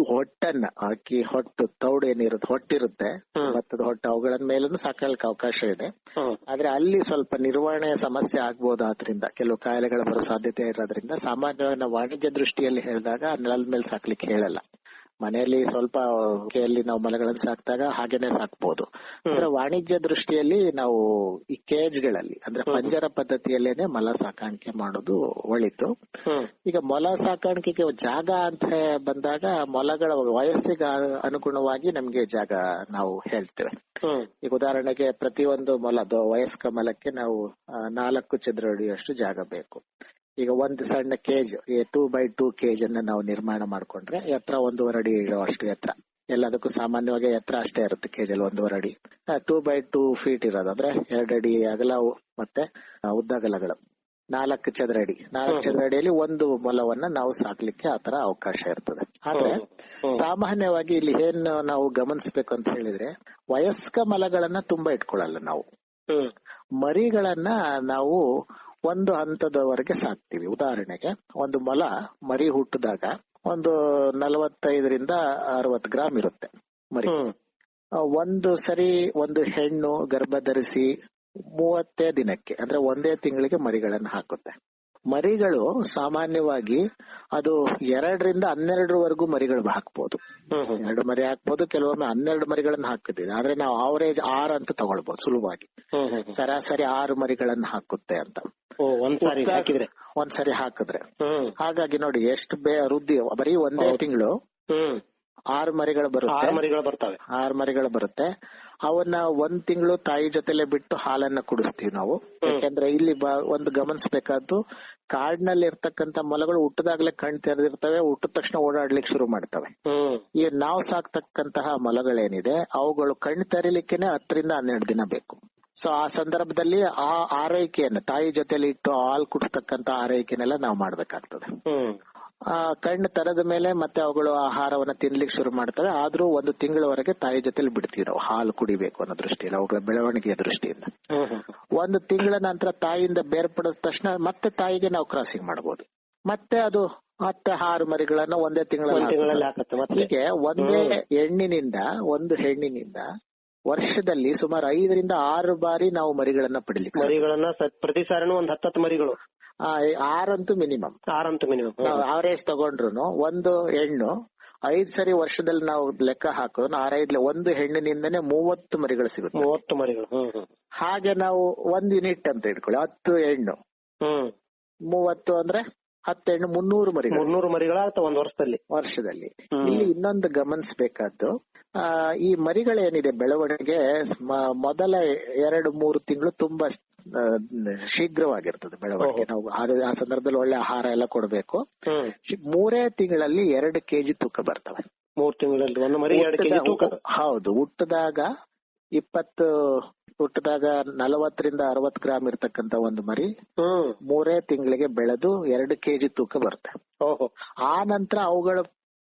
ಹೊಟ್ಟನ್ನ ಅಕ್ಕಿ ಹೊಟ್ಟು ತೌಡು ಏನಿರುತ್ತೆ ಹೊಟ್ಟಿರುತ್ತೆ. ಭತ್ತದ ಹೊಟ್ಟು ಅವುಗಳ ಮೇಲೂ ಸಾಕಲಿಕ್ಕೆ ಅವಕಾಶ ಇದೆ. ಆದ್ರೆ ಅಲ್ಲಿ ಸ್ವಲ್ಪ ನಿರ್ವಹಣೆ ಸಮಸ್ಯೆ ಆಗ್ಬೋದು ಆದ್ರಿಂದ ಕೆಲವು ಕಾಯಿಲೆಗಳು ಬರೋ ಸಾಧ್ಯತೆ ಇರೋದ್ರಿಂದ ಸಾಮಾನ್ಯವಾಗಿ ವಾಣಿಜ್ಯ ದೃಷ್ಟಿಯಲ್ಲಿ ಹೇಳಿದಾಗ ನೆಲದ ಮೇಲೆ ಸಾಕ್ಲಿಕ್ಕೆ ಹೇಳಲ್ಲ. ಮನೆಯಲ್ಲಿ ಸ್ವಲ್ಪ ಕೆಯಲ್ಲಿ ನಾವು ಮೊಲಗಳನ್ನ ಸಾಕಿದಾಗ ಹಾಗೇನೆ ಸಾಕ್ಬೋದು. ಅಂದ್ರೆ ವಾಣಿಜ್ಯ ದೃಷ್ಟಿಯಲ್ಲಿ ನಾವು ಈ ಕೇಜ್ಗಳಲ್ಲಿ ಅಂದ್ರೆ ಪಂಜರ ಪದ್ಧತಿಯಲ್ಲೇನೆ ಮೊಲ ಸಾಕಾಣಿಕೆ ಮಾಡೋದು ಒಳಿತು. ಈಗ ಮೊಲ ಸಾಕಾಣಿಕೆಗೆ ಜಾಗ ಅಂತ ಬಂದಾಗ ಮೊಲಗಳ ವಯಸ್ಸಿಗೆ ಅನುಗುಣವಾಗಿ ನಮ್ಗೆ ಜಾಗ ನಾವು ಹೇಳ್ತೇವೆ. ಈಗ ಉದಾಹರಣೆಗೆ ಪ್ರತಿಯೊಂದು ಮೊಲದ ವಯಸ್ಕ ಮೊಲಕ್ಕೆ ನಾವು ನಾಲ್ಕು ಚದರ ಅಡಿಯಷ್ಟು ಜಾಗ ಬೇಕು. ಈಗ ಒಂದು ಸಣ್ಣ cage two by two cage ಅನ್ನ ನಾವು ನಿರ್ಮಾಣ ಮಾಡ್ಕೊಂಡ್ರೆ ಎತ್ತರ ಒಂದೂವರೆ ಅಡಿ ಇರುವಷ್ಟು ಎತ್ತರ ಎಲ್ಲದಕ್ಕೂ ಸಾಮಾನ್ಯವಾಗಿ ಎತ್ತರ ಅಷ್ಟೇ ಇರುತ್ತೆ ಕೇಜ್ ಅಲ್ಲಿ ಒಂದೂವರೆ ಅಡಿ. ಟೂ ಬೈ ಟೂ ಫೀಟ್ ಇರೋದಾದ್ರೆ ಅಂದ್ರೆ ಎರಡು ಅಡಿ ಅಗಲ ಮತ್ತೆ ಉದ್ದಗಲಗಳು ನಾಲ್ಕು ಚದರ ಅಡಿ. ನಾಲ್ಕು ಚದರ ಅಡಿಯಲ್ಲಿ ಒಂದು ಮೊಲವನ್ನ ನಾವು ಸಾಕ್ಲಿಕ್ಕೆ ಆತರ ಅವಕಾಶ ಇರ್ತದೆ. ಆದ್ರೆ ಸಾಮಾನ್ಯವಾಗಿ ಇಲ್ಲಿ ಏನ್ ನಾವು ಗಮನಿಸಬೇಕು ಅಂತ ಹೇಳಿದ್ರೆ ವಯಸ್ಕ ಮಲಗಳನ್ನ ತುಂಬಾ ಇಟ್ಕೊಳ್ಳಲ್ಲ ನಾವು. ಮರಿಗಳನ್ನ ನಾವು ಒಂದು ಹಂತದವರೆಗೆ ಸಾಕ್ತಿವಿ. ಉದಾಹರಣೆಗೆ ಒಂದು ಮೊಲ ಮರಿ ಹುಟ್ಟಿದಾಗ ಒಂದು ನಲವತ್ತೈದರಿಂದ ಅರವತ್ ಗ್ರಾಮ್ ಇರುತ್ತೆ ಮರಿ. ಒಂದು ಸರಿ ಒಂದು ಹೆಣ್ಣು ಗರ್ಭ ಧರಿಸಿ ಮೂವತ್ತೇ ದಿನಕ್ಕೆ ಅಂದ್ರೆ ಒಂದೇ ತಿಂಗಳಿಗೆ ಮರಿಗಳನ್ನ ಹಾಕುತ್ತೆ. ಮರಿಗಳು ಸಾಮಾನ್ಯವಾಗಿ ಅದು ಎರಡರಿಂದ ಹನ್ನೆರಡರವರೆಗೂ ಮರಿಗಳು ಹಾಕ್ಬೋದು. ಎರಡು ಮರಿ ಹಾಕ್ಬೋದು ಕೆಲವೊಮ್ಮೆ ಹನ್ನೆರಡು ಮರಿಗಳನ್ನ ಹಾಕಿದ್ದೀವಿ ಆದ್ರೆ ನಾವು ಆವರೇಜ್ ಆರ್ ಅಂತ ತಗೊಳ್ಬಹುದು ಸುಲಭವಾಗಿ. ಸರಾಸರಿ ಆರು ಮರಿಗಳನ್ನ ಹಾಕುತ್ತೆ ಅಂತ. ಒಂದ್ಸರಿ ಹಾಕಿದ್ರೆ? ಹಾಗಾಗಿ ನೋಡಿ ಎಷ್ಟು ಬೇ ವೃದ್ಧಿ ಬರೀ ಒಂದೇ. ತಿಂಗಳು ಹ್ಮ್. ಆರು ಮರಿಗಳು ಬರುತ್ತೆ. ಆರು ಮರಿಗಳು ಬರ್ತವೆ. ಆರು ಮರಿಗಳು ಬರುತ್ತೆ. ಅವನ್ನ ಒಂದ್ ತಿಂಗಳು ತಾಯಿ ಜೊತೆಲೆ ಬಿಟ್ಟು ಹಾಲನ್ನ ಕುಡಿಸ್ತೀವಿ ನಾವು. ಯಾಕಂದ್ರೆ ಇಲ್ಲಿ ಒಂದು ಗಮನಿಸಬೇಕಾದ್ದು ಕಾಡಿನಲ್ಲಿ ಇರ್ತಕ್ಕಂತ ಮೊಲಗಳು ಹುಟ್ಟದಾಗ್ಲೇ ಕಣ್ ತೆರೆದಿರ್ತವೆ ಹುಟ್ಟಿದ ತಕ್ಷಣ ಓಡಾಡ್ಲಿಕ್ಕೆ ಶುರು ಮಾಡ್ತವೆ. ಈ ನಾವು ಸಾಕ್ತಕ್ಕಂತಹ ಮೊಲಗಳೇನಿದೆ ಅವುಗಳು ಕಣ್ ತೆರಿಲಿಕ್ಕೆನೆ ಹತ್ತರಿಂದ ಹನ್ನೆರಡು ದಿನ ಬೇಕು. ಸೊ ಆ ಸಂದರ್ಭದಲ್ಲಿ ಆ ಆರೈಕೆಯನ್ನ ತಾಯಿ ಜೊತೆಲಿ ಇಟ್ಟು ಹಾಲು ಕುಡಿಸ್ತಕ್ಕಂತ ಆರೈಕೆನೆಲ್ಲ ನಾವು ಮಾಡ್ಬೇಕಾಗ್ತದೆ. ಕಣ್ಣು ತರದ ಮೇಲೆ ಮತ್ತೆ ಅವುಗಳು ಆಹಾರವನ್ನ ತಿನ್ಲಿಕ್ಕೆ ಶುರು ಮಾಡ್ತವೆ ಆದ್ರೂ ಒಂದು ತಿಂಗಳವರೆಗೆ ತಾಯಿ ಜೊತೆಲಿ ಬಿಡ್ತೀವಿ ನಾವು ಹಾಲು ಕುಡಿಬೇಕು ಅನ್ನೋ ದೃಷ್ಟಿಯಿಂದ ಅವುಗಳ ಬೆಳವಣಿಗೆಯ ದೃಷ್ಟಿಯಿಂದ. ಒಂದು ತಿಂಗಳ ನಂತರ ತಾಯಿಯಿಂದ ಬೇರ್ಪಡಿದ ತಕ್ಷಣ ಮತ್ತೆ ತಾಯಿಗೆ ನಾವು ಕ್ರಾಸಿಂಗ್ ಮಾಡಬಹುದು ಮತ್ತೆ ಅದು ಮತ್ತೆ ಆರು ಮರಿಗಳನ್ನ ಒಂದೇ ತಿಂಗಳ ಹೀಗೆ ಒಂದೇ ಹೆಣ್ಣಿನಿಂದ ಒಂದು ಹೆಣ್ಣಿನಿಂದ ವರ್ಷದಲ್ಲಿ ಸುಮಾರು ಐದರಿಂದ ಆರು ಬಾರಿ ನಾವು ಮರಿಗಳನ್ನ ಪಡಿಲಿಕ್ಕೆ ಮರಿಗಳನ್ನ ಪ್ರತಿ ಸಾರಿನೂ ಒಂದ್ ಹತ್ತತ್ತು ಮರಿಗಳು. ಆ, ಆರಂತೂ ಮಿನಿಮಮ್. ಆರಂತೂ ಮಿನಿಮಮ್ ನಾವು ಅವರೇಜ್ ತಗೊಂಡ್ರು ಒಂದು ಹೆಣ್ಣು ಐದ್ ಸರಿ ವರ್ಷದಲ್ಲಿ ನಾವು ಲೆಕ್ಕ ಹಾಕೋದು ಆರೈದ್ಲೆ ಒಂದು ಹೆಣ್ಣಿನಿಂದನೇ ಮೂವತ್ತು ಮರಿಗಳು ಸಿಗುತ್ತೆ. ಮೂವತ್ತು ಮರಿಗಳು ಹಾಗೆ ನಾವು ಒಂದ್ ಯೂನಿಟ್ ಅಂತ ಇಟ್ಕೊಳ್ಳಿ ಹತ್ತು ಹೆಣ್ಣು. ಮೂವತ್ತು ಅಂದ್ರೆ ಹತ್ತು ಹೆಣ್ಣು ಮುನ್ನೂರು ಮರಿಗಳು. ಮುನ್ನೂರು ಮರಿಗಳಾಗ್ತಾವ ಒಂದ್ ವರ್ಷದಲ್ಲಿ. ವರ್ಷದಲ್ಲಿ. ಇಲ್ಲಿ ಇನ್ನೊಂದು ಗಮನಿಸಬೇಕಾದ್ದು ಆ ಈ ಮರಿಗಳೇನಿದೆ ಬೆಳವಣಿಗೆ ಮೊದಲ ಎರಡು ಮೂರು ತಿಂಗಳು ತುಂಬಾ ಶೀಘ್ರವಾಗಿರ್ತದೆ ಬೆಳವಣಿಗೆ. ನಾವು ಆ ಸಂದರ್ಭದಲ್ಲಿ ಒಳ್ಳೆ ಆಹಾರ ಎಲ್ಲ ಕೊಡಬೇಕು. ಮೂರೇ ತಿಂಗಳಲ್ಲಿ ಎರಡು ಕೆಜಿ ತೂಕ ಬರ್ತವೆ. ಮೂರ್ ತಿಂಗಳಲ್ಲಿ ಒಂದು ಮರಿ ಎರಡು ಕೆಜಿ ತೂಕ ಹೌದು ಹುಟ್ಟದಾಗ ಇಪ್ಪತ್ತು ಹುಟ್ಟದಾಗ ನಲವತ್ತರಿಂದ ಅರವತ್ ಗ್ರಾಮ್ ಇರ್ತಕ್ಕಂತ ಒಂದು ಮರಿ ಹ್ಮ್. ಮೂರೇ ತಿಂಗಳಿಗೆ ಬೆಳೆದು ಎರಡು ಕೆಜಿ ತೂಕ ಬರುತ್ತೆ. ಓಹೋ. ಆ ನಂತರ ಅವುಗಳ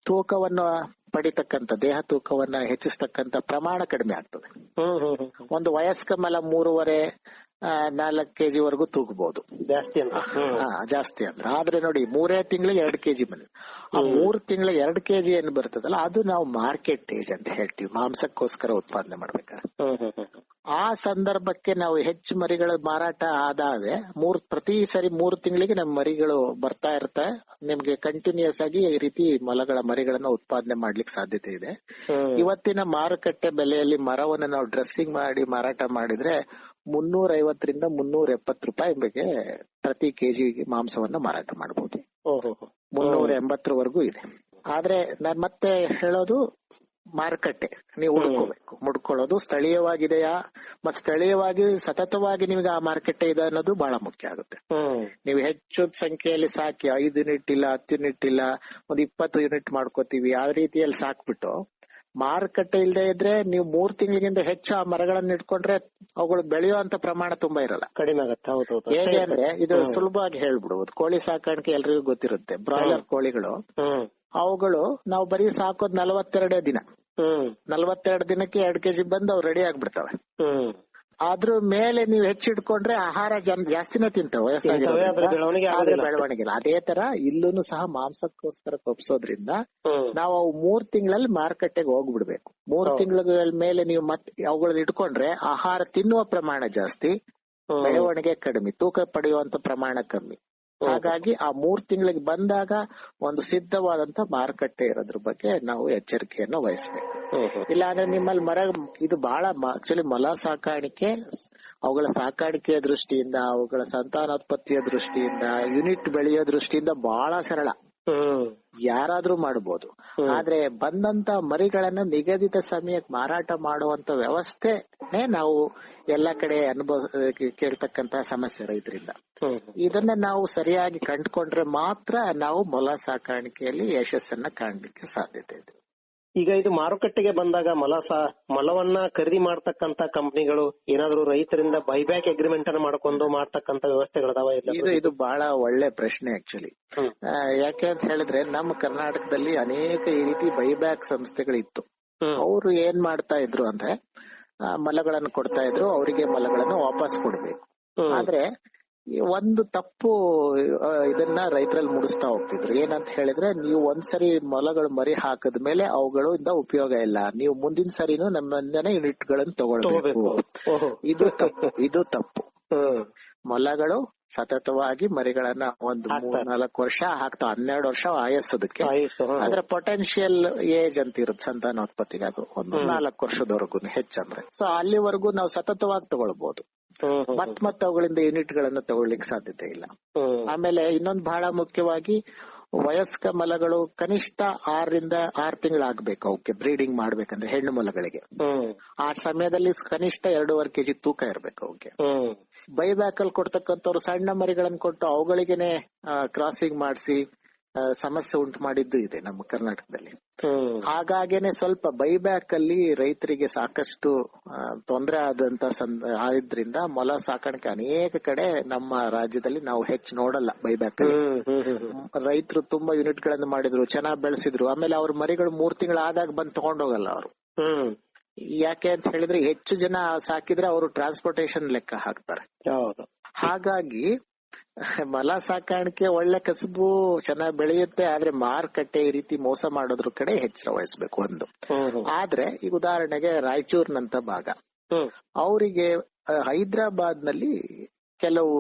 ತೂಕವನ್ನು ಪಡಿತಕ್ಕಂತ ದೇಹ ತೂಕವನ್ನ ಹೆಚ್ಚಿಸ್ತಕ್ಕಂತ ಪ್ರಮಾಣ ಕಡಿಮೆ ಆಗ್ತದೆ. ಹ್ಮ್ ಹ್ಮ್ ಹ್ಮ್. ಒಂದು ವಯಸ್ಕ ಮೇಲೆ ಮೂರುವರೆ ನಾಲ್ಕು ಕೆಜಿ ವರೆಗೂ ತೂಗಬಹುದು ಜಾಸ್ತಿ ಅಂದ್ರೆ? ಹಾ ಜಾಸ್ತಿ ಅಂದ್ರೆ. ಆದ್ರೆ ನೋಡಿ ಮೂರೇ ತಿಂಗಳಿಗೆ ಎರಡ್ ಕೆಜಿ ಬಂದಿದೆ. ಆ ಮೂರ್ ತಿಂಗಳಿಗೆ ಎರಡ್ ಕೆಜಿ ಏನ್ ಬರ್ತದಲ್ಲ ಅದು ನಾವು ಮಾರ್ಕೆಟ್ ಏಜ್ ಅಂತ ಹೇಳ್ತೀವಿ. ಮಾಂಸಕ್ಕೋಸ್ಕರ ಉತ್ಪಾದನೆ ಮಾಡ್ಬೇಕಾದ್ರೆ. ಹ್ಮ್ ಆ ಸಂದರ್ಭಕ್ಕೆ ನಾವು ಹೆಚ್ಚು ಮರಿಗಳ ಮಾರಾಟ ಆದಾಗ ಮೂರ್ ಪ್ರತಿ ಸರಿ ಮೂರು ತಿಂಗಳಿಗೆ ನಮ್ಮ ಮರಿಗಳು ಬರ್ತಾ ಇರ್ತಾ ನಿಮ್ಗೆ ಕಂಟಿನ್ಯೂಸ್ ಆಗಿ ಈ ರೀತಿ ಮೊಲಗಳ ಮರಿಗಳನ್ನ ಉತ್ಪಾದನೆ ಮಾಡ್ಲಿಕ್ಕೆ ಸಾಧ್ಯತೆ ಇದೆ. ಇವತ್ತಿನ ಮಾರುಕಟ್ಟೆ ಬೆಲೆಯಲ್ಲಿ ಮರವನ್ನು ನಾವು ಡ್ರೆಸ್ಸಿಂಗ್ ಮಾಡಿ ಮಾರಾಟ ಮಾಡಿದ್ರೆ ಮುನ್ನೂರ ಐವತ್ತರಿಂದ ಮುನ್ನೂರ ಎಪ್ಪತ್ತು ರೂಪಾಯಿ ಬಗ್ಗೆ ಪ್ರತಿ ಕೆಜಿ ಮಾಂಸವನ್ನ ಮಾರಾಟ ಮಾಡಬಹುದು. ಮುನ್ನೂರ ಎಂಬತ್ತರವರೆಗೂ ಇದೆ. ಆದ್ರೆ ನಾನ್ ಮತ್ತೆ ಹೇಳೋದು ಮಾರುಕಟ್ಟೆ. ನೀವು ಹುಡ್ಕೋಬೇಕು. ಮುಡ್ಕೊಳ್ಳೋದು ಸ್ಥಳೀಯವಾಗಿದೆಯಾ? ಮತ್ ಸ್ಥಳೀಯವಾಗಿ ಸತತವಾಗಿ ನಿಮ್ಗೆ ಆ ಮಾರುಕಟ್ಟೆ ಇದೆ ಅನ್ನೋದು ಬಹಳ ಮುಖ್ಯ ಆಗುತ್ತೆ. ನೀವು ಹೆಚ್ಚು ಸಂಖ್ಯೆಯಲ್ಲಿ ಸಾಕಿ ಐದು ಯೂನಿಟ್ ಇಲ್ಲ ಹತ್ತು ಯೂನಿಟ್ ಇಲ್ಲ ಒಂದ್ ಇಪ್ಪತ್ತು ಯೂನಿಟ್ ಮಾಡ್ಕೋತೀವಿ ಆ ರೀತಿಯಲ್ಲಿ ಸಾಕ್ಬಿಟ್ಟು ಮಾರುಕಟ್ಟೆ ಇಲ್ದೆ ಇದ್ರೆ ನೀವು ಮೂರ್ ತಿಂಗಳಿಗಿಂತ ಹೆಚ್ಚು ಆ ಮರಗಳನ್ನ ಇಟ್ಕೊಂಡ್ರೆ ಅವುಗಳು ಬೆಳೆಯುವಂತ ಪ್ರಮಾಣ ತುಂಬಾ ಇರಲ್ಲ. ಕಡಿಮೆ ಆಗುತ್ತೆ. ಹೇಗೆ ಅಂದ್ರೆ ಇದು ಸುಲಭವಾಗಿ ಹೇಳ್ಬಿಡುವುದು ಕೋಳಿ ಸಾಕಾಣಿಕೆ ಎಲ್ರಿಗೂ ಗೊತ್ತಿರುತ್ತೆ. ಬ್ರಾಯ್ಲರ್ ಕೋಳಿಗಳು ಅವುಗಳು ನಾವು ಬರೀ ಸಾಕೋದ್ ನಲವತ್ತೆರಡೇ ದಿನ. ಹ್ಮ್. ನಲವತ್ತೆರಡು ದಿನಕ್ಕೆ ಎರಡ್ ಕೆಜಿ ಬಂದು ಅವು ರೆಡಿ ಆಗ್ಬಿಡ್ತವೆ. ಅದ್ರ ಮೇಲೆ ನೀವು ಹೆಚ್ಚಿಟ್ಕೊಂಡ್ರೆ ಆಹಾರ ಜನ ಜಾಸ್ತಿನೇ ತಿಂತವೆ ಬೆಳವಣಿಗೆ ಅದೇ ತರ ಇಲ್ಲೂನು ಸಹ ಮಾಂಸಕ್ಕೋಸ್ಕರ ಕೊಪ್ಸೋದ್ರಿಂದ ನಾವು ಅವು ಮೂರ್ ತಿಂಗಳಲ್ಲಿ ಮಾರುಕಟ್ಟೆಗೆ ಹೋಗ್ಬಿಡ್ಬೇಕು. ಮೂರ್. ತಿಂಗಳ ಮೇಲೆ ನೀವು ಮತ್ತೆ ಅವುಗಳನ್ನ ಇಟ್ಕೊಂಡ್ರೆ ಆಹಾರ ತಿನ್ನುವ ಪ್ರಮಾಣ ಜಾಸ್ತಿ. ಬೆಳವಣಿಗೆ ಕಡಿಮೆ ತೂಕ ಪಡೆಯುವಂತ ಪ್ರಮಾಣ ಕಮ್ಮಿ. ಹಾಗಾಗಿ ಆ ಮೂರ್ ತಿಂಗಳಿಗೆ ಬಂದಾಗ ಒಂದು ಸಿದ್ಧವಾದಂತ ಮಾರುಕಟ್ಟೆ ಇರೋದ್ರ ಬಗ್ಗೆ ನಾವು ಎಚ್ಚರಿಕೆಯನ್ನು ವಹಿಸ್ಬೇಕು. ಇಲ್ಲ ಅಂದ್ರೆ ನಿಮ್ಮಲ್ಲಿ ಮರ ಇದು ಬಹಳ ಆಕ್ಚುಲಿ ಮೊಲ ಸಾಕಾಣಿಕೆ ಅವುಗಳ ಸಾಕಾಣಿಕೆಯ ದೃಷ್ಟಿಯಿಂದ ಅವುಗಳ ಸಂತಾನೋತ್ಪತ್ತಿಯ ದೃಷ್ಟಿಯಿಂದ ಯೂನಿಟ್ ಬೆಳೆಯೋ ದೃಷ್ಟಿಯಿಂದ ಬಹಳ ಸರಳ. ಯಾರಾದ್ರೂ ಮಾಡಬಹುದು ಆದ್ರೆ ಬಂದಂತ ಮರಿಗಳನ್ನ ನಿಗದಿತ ಸಮಯಕ್ಕೆ ಮಾರಾಟ ಮಾಡುವಂತ ವ್ಯವಸ್ಥೆನೇ ನಾವು ಎಲ್ಲಾ ಕಡೆ ಅನುಭವ ಕೇಳ್ತಕ್ಕಂತ ಸಮಸ್ಯೆ ರೈತರಿಂದ. ಇದನ್ನ ನಾವು ಸರಿಯಾಗಿ ಕಂಡುಕೊಂಡ್ರೆ ಮಾತ್ರ ನಾವು ಮೊಲ ಸಾಕಾಣಿಕೆಯಲ್ಲಿ ಯಶಸ್ಸನ್ನ ಕಾಣ್ಲಿಕ್ಕೆ ಸಾಧ್ಯತೆ ಇದೆ. ಈಗ ಇದು ಮಾರುಕಟ್ಟೆಗೆ ಬಂದಾಗ ಮಲಸ ಮಲವನ್ನ ಖರೀದಿ ಮಾಡ್ತಕ್ಕಂತ ಕಂಪನಿಗಳು ಏನಾದ್ರು ರೈತರಿಂದ ಬೈಬ್ಯಾಕ್ ಅಗ್ರಿಮೆಂಟ್ ಅನ್ನ ಮಾಡ್ಕೊಂಡು ಮಾಡ್ತಕ್ಕಂತ ವ್ಯವಸ್ಥೆಗಳದಾವ ಇದು ಇದು ಬಹಳ ಒಳ್ಳೆ ಪ್ರಶ್ನೆ ಆಕ್ಚುಲಿ. ಯಾಕೆ ಅಂತ ಹೇಳಿದ್ರೆ ನಮ್ಮ ಕರ್ನಾಟಕದಲ್ಲಿ ಅನೇಕ ಈ ರೀತಿ ಬೈಬ್ಯಾಕ್ ಸಂಸ್ಥೆಗಳಿತ್ತು. ಅವರು ಏನ್ ಮಾಡ್ತಾ ಇದ್ರು ಅಂದ್ರೆ ಮಲಗಳನ್ನು ಕೊಡ್ತಾ ಇದ್ರು ಅವರಿಗೆ ಮಲಗಳನ್ನು ವಾಪಸ್ ಕೊಡ್ಬೇಕು. ಆದ್ರೆ ಒಂದು ತಪ್ಪು ಇದನ್ನ ರೈತರಲ್ಲಿ ಮೂಡಿಸ್ತಾ ಹೋಗ್ತಿದ್ರು. ಏನಂತ ಹೇಳಿದ್ರೆ ನೀವು ಒಂದ್ಸರಿ ಮೊಲಗಳು ಮರಿ ಹಾಕದ ಮೇಲೆ ಅವುಗಳಿಂದ ಉಪಯೋಗ ಇಲ್ಲ. ನೀವು ಮುಂದಿನ ಸರಿನೂ ನಮ್ಮಂದನೆ ಯೂನಿಟ್ ಗಳನ್ನ ತಗೊಳ್ಬೇಕು. ಇದು ತಪ್ಪು. ಇದು ತಪ್ಪು. ಮೊಲಗಳು ಸತತವಾಗಿ ಮರಿಗಳನ್ನ ಒಂದು. ನಾಲ್ಕು ವರ್ಷ ಹಾಕ್ತಾವ ಹನ್ನೆರಡು ವರ್ಷ ಆಯಸ್ಸೋದಕ್ಕೆ ಅದ್ರ ಪೊಟೆನ್ಶಿಯಲ್ ಏಜ್ ಅಂತ ಇರುತ್ತೆ ಸಂತಾನೋತ್ಪತ್ತಿಗೆ ಅದು. ಒಂದು ನಾಲ್ಕು ವರ್ಷದವರೆಗೂ ಹೆಚ್ಚಂದ್ರೆ ಸೊ ಅಲ್ಲಿವರೆಗೂ ನಾವು ಸತತವಾಗಿ ತಗೊಳ್ಬಹುದು ಮತ್ ಮತ್ ಅವುಗಳಿಂದ ಯೂನಿಟ್ ಗಳನ್ನ ತಗೊಳ್ಳಿಕ್ಕೆ ಸಾಧ್ಯತೆ ಇಲ್ಲ. ಆಮೇಲೆ ಇನ್ನೊಂದು ಬಹಳ ಮುಖ್ಯವಾಗಿ ವಯಸ್ಕ ಮಲಗಳು ಕನಿಷ್ಠ ಆರರಿಂದ ಆರ್ ತಿಂಗಳಾಗ್ಬೇಕು ಅವಕ್ಕೆ ಬ್ರೀಡಿಂಗ್ ಮಾಡ್ಬೇಕಂದ್ರೆ ಹೆಣ್ಣು ಮೊಲಗಳಿಗೆ. ಆ ಸಮಯದಲ್ಲಿ ಕನಿಷ್ಠ ಎರಡೂವರೆ ಕೆಜಿ ತೂಕ ಇರಬೇಕು ಅವಕ್ಕೆ. ಬೈಬ್ಯಾಕ್ ಅಲ್ಲಿ ಕೊಡ್ತಕ್ಕಂಥವ್ರು ಸಣ್ಣ ಮರಿಗಳನ್ನು ಕೊಟ್ಟು ಅವುಗಳಿಗೆನೆ ಕ್ರಾಸಿಂಗ್ ಮಾಡಿಸಿ ಸಮಸ್ಯೆ ಉಂಟು ಮಾಡಿದ್ದು ಇದೆ ನಮ್ಮ ಕರ್ನಾಟಕದಲ್ಲಿ. ಹಾಗಾಗೇನೆ ಸ್ವಲ್ಪ ಬೈಬ್ಯಾಕ್ ಅಲ್ಲಿ ರೈತರಿಗೆ ಸಾಕಷ್ಟು ತೊಂದರೆ ಆದಂತ ಆದ್ರಿಂದ ಮೊಲ ಸಾಕಾಣಿಕೆ ಅನೇಕ ಕಡೆ ನಮ್ಮ ರಾಜ್ಯದಲ್ಲಿ ನಾವು ಹೆಚ್ಚು ನೋಡಲ್ಲ ಬೈಬ್ಯಾಕ್ ರೈತರು ತುಂಬಾ ಯೂನಿಟ್ಗಳನ್ನು ಮಾಡಿದ್ರು ಚೆನ್ನಾಗಿ ಬೆಳೆಸಿದ್ರು ಆಮೇಲೆ ಅವ್ರ ಮರಿಗಳು ಮೂರ್ ತಿಂಗಳಾದಾಗ ಬಂದು ತಗೊಂಡೋಗಲ್ಲ ಅವರು. ಯಾಕೆ ಅಂತ ಹೇಳಿದ್ರೆ ಹೆಚ್ಚು ಜನ ಸಾಕಿದ್ರೆ ಅವರು ಟ್ರಾನ್ಸ್ಪೋರ್ಟೇಶನ್ ಲೆಕ್ಕ ಹಾಕ್ತಾರೆ. ಹಾಗಾಗಿ (laughs) ಮಲ ಸಾಕಾಣಿಕೆ ಒಳ್ಳೆ ಕಸುಬು ಚೆನ್ನಾಗಿ ಬೆಳೆಯುತ್ತೆ ಆದ್ರೆ ಮಾರುಕಟ್ಟೆ ಈ ರೀತಿ ಮೋಸ ಮಾಡೋದ್ರ ಕಡೆ ಎಚ್ಚರ ವಹಿಸ್ಬೇಕು ಒಂದು. ಆದ್ರೆ ಈಗ ಉದಾಹರಣೆಗೆ ರಾಯಚೂರ್ನಂತ ಭಾಗ. ಅವರಿಗೆ ಹೈದ್ರಾಬಾದ್ನಲ್ಲಿ ಕೆಲವು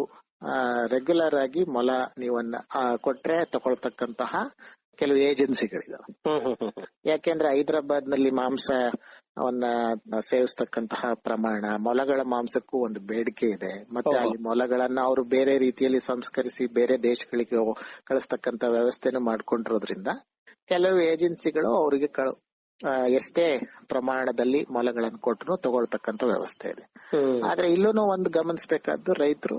ರೆಗ್ಯುಲರ್ ಆಗಿ ಮೊಲ ನೀವನ್ನ ಕೊಟ್ರೆ ತಗೊಳ್ತಕ್ಕಂತಹ ಕೆಲವು ಏಜೆನ್ಸಿಗಳಿದಾವೆ. ಯಾಕೆಂದ್ರೆ ಹೈದರಾಬಾದ್ನಲ್ಲಿ ಮಾಂಸವನ್ನ ಸೇವಿಸ್ತಕ್ಕಂತಹ ಪ್ರಮಾಣ ಮೊಲಗಳ ಮಾಂಸಕ್ಕೂ ಒಂದು ಬೇಡಿಕೆ ಇದೆ. ಮತ್ತೆ ಅಲ್ಲಿ ಮೊಲಗಳನ್ನ ಅವರು ಬೇರೆ ರೀತಿಯಲ್ಲಿ ಸಂಸ್ಕರಿಸಿ ಬೇರೆ ದೇಶಗಳಿಗೆ ಕಳಿಸ್ತಕ್ಕಂತ ವ್ಯವಸ್ಥೆನು ಮಾಡ್ಕೊಂಡಿರೋದ್ರಿಂದ ಕೆಲವು ಏಜೆನ್ಸಿಗಳು ಅವರಿಗೆ ಎಷ್ಟೇ ಪ್ರಮಾಣದಲ್ಲಿ ಮೊಲಗಳನ್ನು ಕೊಟ್ಟರು ತಗೊಳ್ತಕ್ಕಂತ ವ್ಯವಸ್ಥೆ ಇದೆ. ಆದ್ರೆ ಇಲ್ಲೂ ಒಂದು ಗಮನಿಸಬೇಕಾದ್ದು ರೈತರು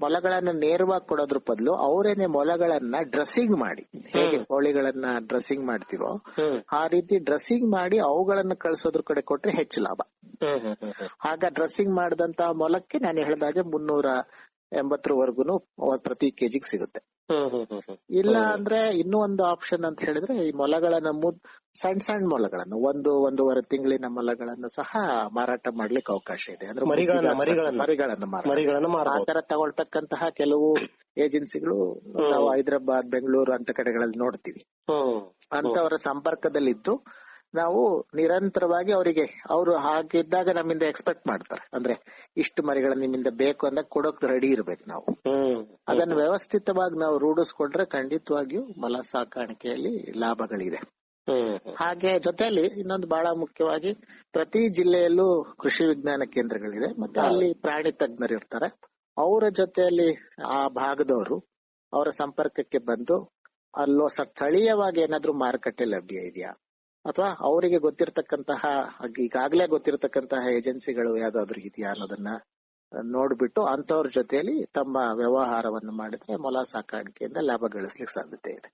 ಮೊಲಗಳನ್ನ ನೇರವಾಗಿ ಕೊಡೋದ್ರ ಬದಲು ಅವರೇನೆ ಮೊಲಗಳನ್ನ ಡ್ರೆಸ್ಸಿಂಗ್ ಮಾಡಿ. ಹೇಗೆ ಕೋಳಿಗಳನ್ನ ಡ್ರೆಸ್ಸಿಂಗ್ ಮಾಡ್ತೀವೋ ಆ ರೀತಿ ಡ್ರೆಸ್ಸಿಂಗ್ ಮಾಡಿ ಅವುಗಳನ್ನ ಕಳ್ಸೋದ್ರ ಕಡೆ ಕೊಟ್ರೆ ಹೆಚ್ಚು ಲಾಭ. ಆಗ ಡ್ರೆಸ್ಸಿಂಗ್ ಮಾಡಿದಂತ ಮೊಲಕ್ಕೆ ನಾನು ಹೇಳಿದಾಗೆ ಮುನ್ನೂರ ಎಂಬತ್ತರವರೆಗೂ ಪ್ರತಿ ಕೆಜಿಗೆ ಸಿಗುತ್ತೆ. ಇಲ್ಲ ಅಂದ್ರೆ ಇನ್ನೂ ಒಂದು ಆಪ್ಷನ್ ಅಂತ ಹೇಳಿದ್ರೆ ಈ ಮೊಲಗಳನ್ನ ಮುದ್ ಸಣ್ಣ ಸಣ್ಣ ಮೊಲಗಳನ್ನ ಒಂದು ಒಂದೂವರೆ ತಿಂಗಳಿನ ಮೊಲಗಳನ್ನ ಸಹ ಮಾರಾಟ ಮಾಡ್ಲಿಕ್ಕೆ ಅವಕಾಶ ಇದೆ. ಅಂದ್ರೆ ಮರಿಗಳನ್ನ- ಮರಿಗಳ ಮರಿಗಳನ್ನ. ಮರಿಗಳನ್ನ ಮಾರಾಟ ಮರಿಗಳನ್ನ ಆ ಮಾರಬಹುದು ತರ ತಗೊಳ್ತಕ್ಕಂತಹ ಕೆಲವು ಏಜೆನ್ಸಿಗಳು ನಾವು ಹೈದರಾಬಾದ್ ಬೆಂಗಳೂರು ಅಂತ ಕಡೆಗಳಲ್ಲಿ ನೋಡ್ತೀವಿ. ಅಂತವರ ಸಂಪರ್ಕದಲ್ಲಿದ್ದು ನಾವು ನಿರಂತರವಾಗಿ ಅವರಿಗೆ ಅವರು ಹಾಗಿದ್ದಾಗ ನಮ್ಮಿಂದ ಎಕ್ಸ್ಪೆಕ್ಟ್ ಮಾಡ್ತಾರೆ. ಅಂದ್ರೆ ಇಷ್ಟು ಮರಿಗಳ ನಿಮ್ಮಿಂದ ಬೇಕು ಅಂದಾಗ ಕೊಡೋಕ್ ರೆಡಿ ಇರ್ಬೇಕು ನಾವು. ಅದನ್ನ ವ್ಯವಸ್ಥಿತವಾಗಿ ನಾವು ರೂಢಿಸ್ಕೊಂಡ್ರೆ ಖಂಡಿತವಾಗಿಯೂ ಮಲ ಸಾಕಾಣಿಕೆಯಲ್ಲಿ ಲಾಭಗಳಿದೆ. ಹಾಗೆ ಜೊತೆಯಲ್ಲಿ ಇನ್ನೊಂದು ಬಹಳ ಮುಖ್ಯವಾಗಿ ಪ್ರತಿ ಜಿಲ್ಲೆಯಲ್ಲೂ ಕೃಷಿ ವಿಜ್ಞಾನ ಕೇಂದ್ರಗಳಿದೆ. ಮತ್ತೆ ಅಲ್ಲಿ ಪ್ರಾಣಿ ತಜ್ಞರು ಇರ್ತಾರೆ. ಅವರ ಜೊತೆಯಲ್ಲಿ ಆ ಭಾಗದವರು ಅವರ ಸಂಪರ್ಕಕ್ಕೆ ಬಂದು ಅಲ್ಲೋ ಸ್ಥಳೀಯವಾಗಿ ಏನಾದ್ರೂ ಮಾರುಕಟ್ಟೆ ಲಭ್ಯ ಇದೆಯಾ? ಅಥವಾ ಅವರಿಗೆ ಗೊತ್ತಿರತಕ್ಕಂತಹ ಈಗಾಗಲೇ ಗೊತ್ತಿರತಕ್ಕಂತಹ ಏಜೆನ್ಸಿಗಳು ಯಾವ್ದಾದ್ರು ಇದೆಯಾ ಅನ್ನೋದನ್ನ ನೋಡ್ಬಿಟ್ಟು ಅಂತವ್ರ ಜೊತೆಯಲ್ಲಿ ತಮ್ಮ ವ್ಯವಹಾರವನ್ನು ಮಾಡಿದ್ರೆ ಮೊಲ ಸಾಕಾಣಿಕೆಯಿಂದ ಲಾಭ ಗಳಿಸ್ಲಿಕ್ಕೆ ಸಾಧ್ಯತೆ ಇದೆ.